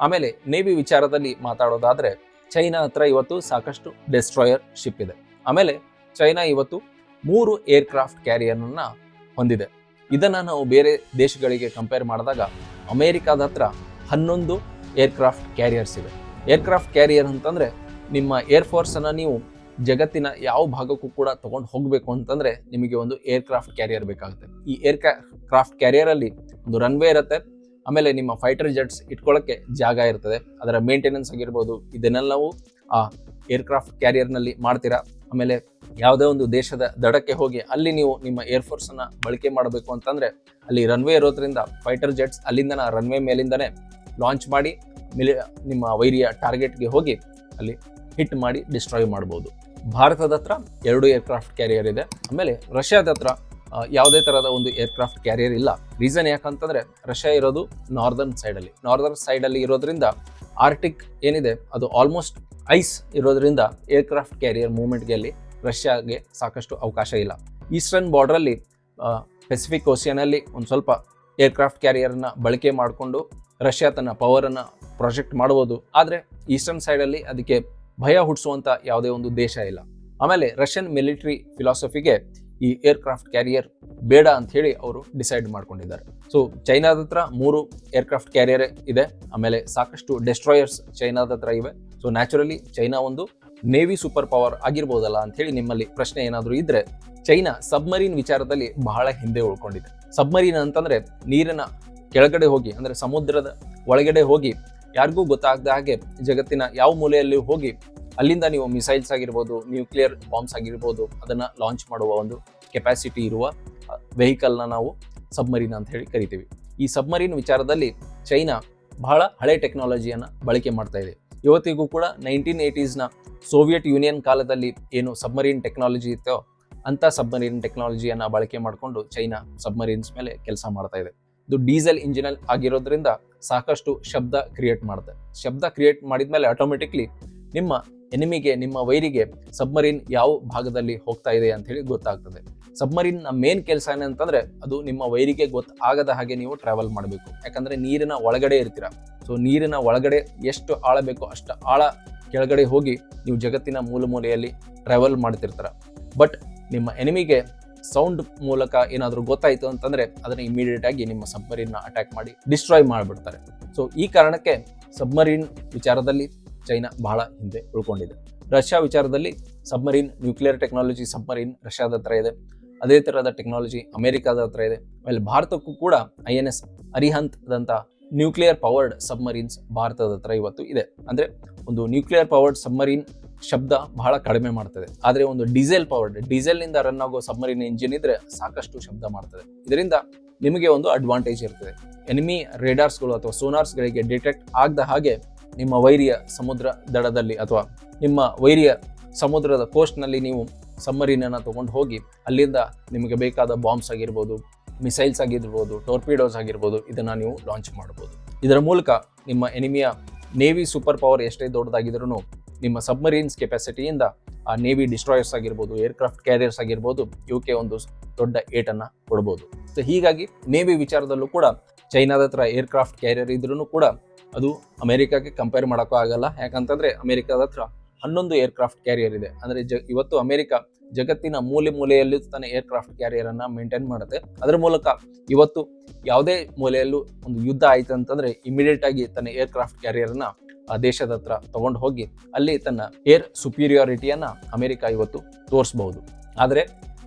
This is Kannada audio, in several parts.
ಆಮೇಲೆ ನೇವಿ ವಿಚಾರದಲ್ಲಿ ಮಾತಾಡೋದಾದ್ರೆ ಚೈನಾ ಹತ್ರ ಇವತ್ತು ಸಾಕಷ್ಟು ಡೆಸ್ಟ್ರಾಯರ್ ಶಿಪ್ ಇದೆ. ಆಮೇಲೆ ಚೈನಾ ಇವತ್ತು ಮೂರು ಏರ್ಕ್ರಾಫ್ಟ್ ಕ್ಯಾರಿಯರ್ನ ಹೊಂದಿದೆ. ಇದನ್ನ ನಾವು ಬೇರೆ ದೇಶಗಳಿಗೆ ಕಂಪೇರ್ ಮಾಡಿದಾಗ, ಅಮೇರಿಕಾದ ಹತ್ರ ಹನ್ನೊಂದು ಏರ್ಕ್ರಾಫ್ಟ್ ಕ್ಯಾರಿಯರ್ಸ್ ಇವೆ. ಏರ್ಕ್ರಾಫ್ಟ್ ಕ್ಯಾರಿಯರ್ ಅಂತಂದ್ರೆ, ನಿಮ್ಮ ಏರ್ಫೋರ್ಸ್ ಅನ್ನ ನೀವು ಜಗತ್ತಿನ ಯಾವ ಭಾಗಕ್ಕೂ ಕೂಡ ತಗೊಂಡು ಹೋಗಬೇಕು ಅಂತಂದ್ರೆ, ನಿಮಗೆ ಒಂದು ಏರ್ಕ್ರಾಫ್ಟ್ ಕ್ಯಾರಿಯರ್ ಬೇಕಾಗುತ್ತೆ. ಈ ಏರ್ ಕ್ರಾಫ್ಟ್ ಕ್ಯಾರಿಯರ್ ಅಲ್ಲಿ ಒಂದು ರನ್ವೇ ಇರುತ್ತೆ. ಆಮೇಲೆ ನಿಮ್ಮ ಫೈಟರ್ ಜೆಟ್ಸ್ ಇಟ್ಕೊಳ್ಳೋಕ್ಕೆ ಜಾಗ ಇರ್ತದೆ. ಅದರ ಮೇಂಟೆನೆನ್ಸ್ ಆಗಿರ್ಬೋದು, ಇದನ್ನೆಲ್ಲವೂ, ಆ ಏರ್ಕ್ರಾಫ್ಟ್ ಕ್ಯಾರಿಯರ್ನಲ್ಲಿ ಮಾಡ್ತೀರಾ? ಆಮೇಲೆ ಯಾವುದೇ ಒಂದು ದೇಶದ ದಡಕ್ಕೆ ಹೋಗಿ ಅಲ್ಲಿ ನೀವು ನಿಮ್ಮ ಏರ್ಫೋರ್ಸನ್ನು ಬಳಕೆ ಮಾಡಬೇಕು ಅಂತಂದರೆ, ಅಲ್ಲಿ ರನ್ವೇ ಇರೋದ್ರಿಂದ ಫೈಟರ್ ಜೆಟ್ಸ್ ಅಲ್ಲಿಂದನ ರನ್ವೇ ಮೇಲಿಂದನೇ ಲಾಂಚ್ ಮಾಡಿ, ಮಿಲಿ, ನಿಮ್ಮ ವೈರಿಯ ಟಾರ್ಗೆಟ್ಗೆ ಹೋಗಿ ಅಲ್ಲಿ ಹಿಟ್ ಮಾಡಿ ಡಿಸ್ಟ್ರಾಯ್ ಮಾಡ್ಬೋದು. ಭಾರತದ ಹತ್ರ ಎರಡು ಏರ್ಕ್ರಾಫ್ಟ್ ಕ್ಯಾರಿಯರ್ ಇದೆ. ಆಮೇಲೆ ರಷ್ಯಾದ ಹತ್ರ ಯಾವುದೇ ತರಹದ ಒಂದು ಏರ್ಕ್ರಾಫ್ಟ್ ಕ್ಯಾರಿಯರ್ ಇಲ್ಲ. ರೀಸನ್ ಯಾಕಂತಂದ್ರೆ ರಷ್ಯಾ ಇರೋದು ನಾರ್ದರ್ನ್ ಸೈಡಲ್ಲಿ ನಾರ್ದರ್ನ್ ಸೈಡಲ್ಲಿ ಇರೋದ್ರಿಂದ ಆರ್ಟಿಕ್ ಏನಿದೆ, ಅದು ಆಲ್ಮೋಸ್ಟ್ ಐಸ್ ಇರೋದ್ರಿಂದ ಏರ್ಕ್ರಾಫ್ಟ್ ಕ್ಯಾರಿಯರ್ ಮೂವ್ಮೆಂಟ್ಗೆ ಅಲ್ಲಿ ರಷ್ಯಾಗೆ ಸಾಕಷ್ಟು ಅವಕಾಶ ಇಲ್ಲ. ಈಸ್ಟರ್ನ್ ಬಾರ್ಡ್ರಲ್ಲಿ ಪೆಸಿಫಿಕ್ ಓಷಿಯನಲ್ಲಿ ಒಂದು ಸ್ವಲ್ಪ ಏರ್ಕ್ರಾಫ್ಟ್ ಕ್ಯಾರಿಯರ್ನ ಬಳಕೆ ಮಾಡಿಕೊಂಡು ರಷ್ಯಾ ತನ್ನ ಪವರನ್ನು ಪ್ರೊಜೆಕ್ಟ್ ಮಾಡ್ಬೋದು. ಆದರೆ ಈಸ್ಟರ್ನ್ ಸೈಡಲ್ಲಿ ಅದಕ್ಕೆ ಭಯ ಹುಟ್ಟಿಸುವಂಥ ಯಾವುದೇ ಒಂದು ದೇಶ ಇಲ್ಲ. ಆಮೇಲೆ ರಷ್ಯನ್ ಮಿಲಿಟರಿ ಫಿಲಾಸಫಿಗೆ ಈ ಏರ್ಕ್ರಾಫ್ಟ್ ಕ್ಯಾರಿಯರ್ ಬೇಡ ಅಂತ ಹೇಳಿ ಅವರು ಡಿಸೈಡ್ ಮಾಡ್ಕೊಂಡಿದ್ದಾರೆ. ಸೊ ಚೈನಾದ ಹತ್ರ ಮೂರು ಏರ್ಕ್ರಾಫ್ಟ್ ಕ್ಯಾರಿಯರ್ ಇದೆ. ಆಮೇಲೆ ಸಾಕಷ್ಟು ಡೆಸ್ಟ್ರಾಯರ್ಸ್ ಚೈನಾದ ಹತ್ರ ಇವೆ. ಸೊ ನ್ಯಾಚುರಲಿ ಚೈನಾ ಒಂದು ನೇವಿ ಸೂಪರ್ ಪವರ್ ಆಗಿರ್ಬೋದಲ್ಲ ಅಂತ ಹೇಳಿ ನಿಮ್ಮಲ್ಲಿ ಪ್ರಶ್ನೆ ಏನಾದರೂ ಇದ್ರೆ, ಚೈನಾ ಸಬ್ಮರೀನ್ ವಿಚಾರದಲ್ಲಿ ಬಹಳ ಹಿಂದೆ ಉಳ್ಕೊಂಡಿದೆ. ಸಬ್ಮರೀನ್ ಅಂತಂದ್ರೆ ನೀರಿನ ಕೆಳಗಡೆ ಹೋಗಿ, ಅಂದ್ರೆ ಸಮುದ್ರದ ಒಳಗಡೆ ಹೋಗಿ, ಯಾರಿಗೂ ಗೊತ್ತಾಗದ ಹಾಗೆ ಜಗತ್ತಿನ ಯಾವ ಮೂಲೆಯಲ್ಲಿ ಹೋಗಿ ಅಲ್ಲಿಂದ ನೀವು ಮಿಸೈಲ್ಸ್ ಆಗಿರ್ಬೋದು ನ್ಯೂಕ್ಲಿಯರ್ ಬಾಂಬ್ಸ್ ಆಗಿರ್ಬೋದು, ಅದನ್ನು ಲಾಂಚ್ ಮಾಡುವ ಒಂದು ಕೆಪಾಸಿಟಿ ಇರುವ ವೆಹಿಕಲ್ನ ನಾವು ಸಬ್ಮರೀನ್ ಅಂತ ಹೇಳಿ ಕರಿತೀವಿ. ಈ ಸಬ್ಮರೀನ್ ವಿಚಾರದಲ್ಲಿ ಚೈನಾ ಬಹಳ ಹಳೆ ಟೆಕ್ನಾಲಜಿಯನ್ನು ಬಳಕೆ ಮಾಡ್ತಾ ಇದೆ. ಇವತ್ತಿಗೂ ಕೂಡ ನೈನ್ಟೀನ್ ಏಯ್ಟೀಸ್ನ ಸೋವಿಯತ್ ಯೂನಿಯನ್ ಕಾಲದಲ್ಲಿ ಏನು ಸಬ್ಮರೀನ್ ಟೆಕ್ನಾಲಜಿ ಇತ್ತೋ ಅಂಥ ಸಬ್ಮರೀನ್ ಟೆಕ್ನಾಲಜಿಯನ್ನು ಬಳಕೆ ಮಾಡಿಕೊಂಡು ಚೈನಾ ಸಬ್ಮರೀನ್ಸ್ ಮೇಲೆ ಕೆಲಸ ಮಾಡ್ತಾ ಇದೆ. ಇದು ಡೀಸೆಲ್ ಇಂಜಿನಲ್ ಆಗಿರೋದ್ರಿಂದ ಸಾಕಷ್ಟು ಶಬ್ದ ಕ್ರಿಯೇಟ್ ಮಾಡುತ್ತೆ. ಶಬ್ದ ಕ್ರಿಯೇಟ್ ಮಾಡಿದ ಮೇಲೆ ಆಟೋಮೆಟಿಕ್ಲಿ ನಿಮ್ಮ ಎನಿಮಿಗೆ ನಿಮ್ಮ ವೈರಿಗೆ ಸಬ್ಮರೀನ್ ಯಾವ ಭಾಗದಲ್ಲಿ ಹೋಗ್ತಾ ಇದೆ ಅಂತ ಹೇಳಿ ಗೊತ್ತಾಗ್ತದೆ. ಸಬ್ಮರೀನ್ ಮೇನ್ ಕೆಲಸ ಏನಂತಂದ್ರೆ ಅದು ನಿಮ್ಮ ವೈರಿಗೆ ಗೊತ್ತಾಗದ ಹಾಗೆ ನೀವು ಟ್ರಾವೆಲ್ ಮಾಡಬೇಕು. ಯಾಕಂದ್ರೆ ನೀರಿನ ಒಳಗಡೆ ಇರ್ತೀರ. ಸೊ ನೀರಿನ ಒಳಗಡೆ ಎಷ್ಟು ಆಳ ಬೇಕೋ ಅಷ್ಟು ಆಳ ಕೆಳಗಡೆ ಹೋಗಿ ನೀವು ಜಗತ್ತಿನ ಮೂಲ ಮೂಲೆಯಲ್ಲಿ ಟ್ರಾವೆಲ್ ಮಾಡ್ತಿರ್ತಾರ. ಬಟ್ ನಿಮ್ಮ ಎನಿಮಿಗೆ ಸೌಂಡ್ ಮೂಲಕ ಏನಾದರೂ ಗೊತ್ತಾಯಿತು ಅಂತಂದ್ರೆ ಅದನ್ನ ಇಮಿಡಿಯೇಟ್ ಆಗಿ ನಿಮ್ಮ ಸಬ್ಮರೀನ್ ಅಟ್ಯಾಕ್ ಮಾಡಿ ಡಿಸ್ಟ್ರಾಯ್ ಮಾಡಿಬಿಡ್ತಾರೆ. ಸೊ ಈ ಕಾರಣಕ್ಕೆ ಸಬ್ಮರೀನ್ ವಿಚಾರದಲ್ಲಿ ಚೈನಾ ಬಹಳ ಹಿಂದೆ ಉಳ್ಕೊಂಡಿದೆ. ರಷ್ಯಾ ವಿಚಾರದಲ್ಲಿ ಸಬ್ಮರೀನ್ ನ್ಯೂಕ್ಲಿಯರ್ ಟೆಕ್ನಾಲಜಿ ಸಬ್ಮರೀನ್ ರಷ್ಯಾದ ಹತ್ರ ಇದೆ. ಅದೇ ತರಹದ ಟೆಕ್ನಾಲಜಿ ಅಮೆರಿಕಾದ ಹತ್ರ ಇದೆ. ಆಮೇಲೆ ಭಾರತಕ್ಕೂ ಕೂಡ ಐ ಎನ್ ಎಸ್ ಅರಿಹಂತ್ದಂಥ ನ್ಯೂಕ್ಲಿಯರ್ ಪವರ್ಡ್ ಸಬ್ಮರೀನ್ಸ್ ಭಾರತದ ಹತ್ರ ಇವತ್ತು ಇದೆ. ಅಂದ್ರೆ ಒಂದು ನ್ಯೂಕ್ಲಿಯರ್ ಪವರ್ಡ್ ಸಬ್ಮರೀನ್ ಶಬ್ದ ಬಹಳ ಕಡಿಮೆ ಮಾಡ್ತದೆ. ಆದರೆ ಒಂದು ಡೀಸೆಲ್ ಪವರ್ಡ್, ಡೀಸೆಲ್ನಿಂದ ರನ್ ಆಗೋ ಸಬ್ಮರೀನ್ ಇಂಜಿನ್ ಇದ್ರೆ ಸಾಕಷ್ಟು ಶಬ್ದ ಮಾಡ್ತದೆ. ಇದರಿಂದ ನಿಮಗೆ ಒಂದು ಅಡ್ವಾಂಟೇಜ್ ಇರ್ತದೆ. ಎನಿಮಿ ರೇಡಾರ್ಸ್ಗಳು ಅಥವಾ ಸೋನಾರ್ಸ್ಗಳಿಗೆ ಡಿಟೆಕ್ಟ್ ಆಗದ ಹಾಗೆ ನಿಮ್ಮ ವೈರಿಯ ಸಮುದ್ರ ದಡದಲ್ಲಿ ಅಥವಾ ನಿಮ್ಮ ವೈರಿಯ ಸಮುದ್ರದ ಕೋಸ್ಟ್ನಲ್ಲಿ ನೀವು ಸಬ್ಮರೀನನ್ನು ತೊಗೊಂಡು ಹೋಗಿ ಅಲ್ಲಿಂದ ನಿಮಗೆ ಬೇಕಾದ ಬಾಂಬ್ಸ್ ಆಗಿರ್ಬೋದು, ಮಿಸೈಲ್ಸ್ ಆಗಿರ್ಬೋದು, ಟೋರ್ಪಿಡೋಸ್ ಆಗಿರ್ಬೋದು ಇದನ್ನು ನೀವು ಲಾಂಚ್ ಮಾಡ್ಬೋದು. ಇದರ ಮೂಲಕ ನಿಮ್ಮ ಎನಿಮಿಯ ನೇವಿ ಸೂಪರ್ ಪವರ್ ಎಷ್ಟೇ ದೊಡ್ಡದಾಗಿದ್ರೂ ನಿಮ್ಮ ಸಬ್ಮರೀನ್ಸ್ ಕೆಪಾಸಿಟಿಯಿಂದ ಆ ನೇವಿ ಡಿಸ್ಟ್ರಾಯರ್ಸ್ ಆಗಿರ್ಬೋದು, ಏರ್ಕ್ರಾಫ್ಟ್ ಕ್ಯಾರಿಯರ್ಸ್ ಆಗಿರ್ಬೋದು ಇವಕ್ಕೆ ಒಂದು ದೊಡ್ಡ ಏಟನ್ನು ಕೊಡ್ಬೋದು. ಸೊ ಹೀಗಾಗಿ ನೇವಿ ವಿಚಾರದಲ್ಲೂ ಕೂಡ ಚೈನಾದ ಹತ್ರ ಏರ್ಕ್ರಾಫ್ಟ್ ಕ್ಯಾರಿಯರ್ ಇದ್ರೂ ಕೂಡ ಅದು ಅಮೆರಿಕಾಗೆ ಕಂಪೇರ್ ಮಾಡೋಕ್ಕೂ ಆಗಲ್ಲ. ಯಾಕಂತಂದ್ರೆ ಅಮೆರಿಕಾದ ಹತ್ರ ಹನ್ನೊಂದು ಏರ್ಕ್ರಾಫ್ಟ್ ಕ್ಯಾರಿಯರ್ ಇದೆ. ಅಂದ್ರೆ ಜ, ಇವತ್ತು ಅಮೆರಿಕ ಜಗತ್ತಿನ ಮೂಲೆ ಮೂಲೆಯಲ್ಲೂ ತನ್ನ ಏರ್ಕ್ರಾಫ್ಟ್ ಕ್ಯಾರಿಯರ್ ಅನ್ನ ಮೇಂಟೈನ್ ಮಾಡುತ್ತೆ. ಅದರ ಮೂಲಕ ಇವತ್ತು ಯಾವುದೇ ಮೂಲೆಯಲ್ಲೂ ಒಂದು ಯುದ್ಧ ಆಯ್ತು ಅಂತಂದ್ರೆ ಇಮಿಡಿಯೇಟ್ ಆಗಿ ತನ್ನ ಏರ್ಕ್ರಾಫ್ಟ್ ಕ್ಯಾರಿಯರನ್ನು ಆ ದೇಶದ ಹತ್ರ ತಗೊಂಡು ಹೋಗಿ ಅಲ್ಲಿ ತನ್ನ ಏರ್ ಸುಪೀರಿಯಾರಿಟಿಯನ್ನು ಅಮೆರಿಕ ಇವತ್ತು ತೋರಿಸಬಹುದು. ಆದರೆ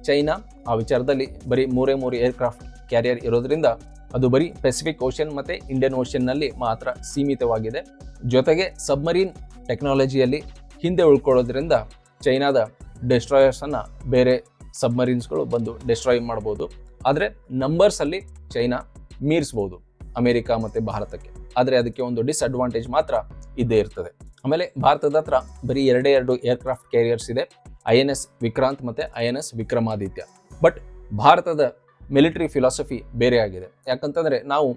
ಚೈನಾ ಆ ವಿಚಾರದಲ್ಲಿ ಬರೀ ಮೂರೇ ಮೂರು ಏರ್ಕ್ರಾಫ್ಟ್ ಕ್ಯಾರಿಯರ್ ಇರೋದ್ರಿಂದ ಅದು ಬರೀ ಪೆಸಿಫಿಕ್ ಓಷನ್ ಮತ್ತು ಇಂಡಿಯನ್ ಓಷನ್ನಲ್ಲಿ ಮಾತ್ರ ಸೀಮಿತವಾಗಿದೆ. ಜೊತೆಗೆ ಸಬ್ಮರೀನ್ ಟೆಕ್ನಾಲಜಿಯಲ್ಲಿ ಹಿಂದೆ ಉಳ್ಕೊಳ್ಳೋದ್ರಿಂದ ಚೈನಾದ ಡೆಸ್ಟ್ರಾಯರ್ಸನ್ನು ಬೇರೆ ಸಬ್ಮರೀನ್ಸ್ಗಳು ಬಂದು ಡೆಸ್ಟ್ರಾಯ್ ಮಾಡ್ಬೋದು. ಆದರೆ ನಂಬರ್ಸಲ್ಲಿ ಚೈನಾ ಮೀರಿಸ್ಬೋದು ಅಮೆರಿಕ ಮತ್ತು ಭಾರತಕ್ಕೆ. ಆದರೆ ಅದಕ್ಕೆ ಒಂದು ಡಿಸ್ಅಡ್ವಾಂಟೇಜ್ ಮಾತ್ರ ಇದ್ದೇ ಇರ್ತದೆ. ಆಮೇಲೆ ಭಾರತದ ಹತ್ರ ಬರೀ ಎರಡೇ ಎರಡು ಏರ್ಕ್ರಾಫ್ಟ್ ಕ್ಯಾರಿಯರ್ಸ್ ಇದೆ. ಐ ಎನ್ ಎಸ್ ವಿಕ್ರಾಂತ್ ಮತ್ತು I N S Vikramaditya. But ಭಾರತದ ಮಿಲಿಟರಿ ಫಿಲಾಸಫಿ ಬೇರೆ ಆಗಿದೆ. ಯಾಕಂತಂದರೆ ನಾವು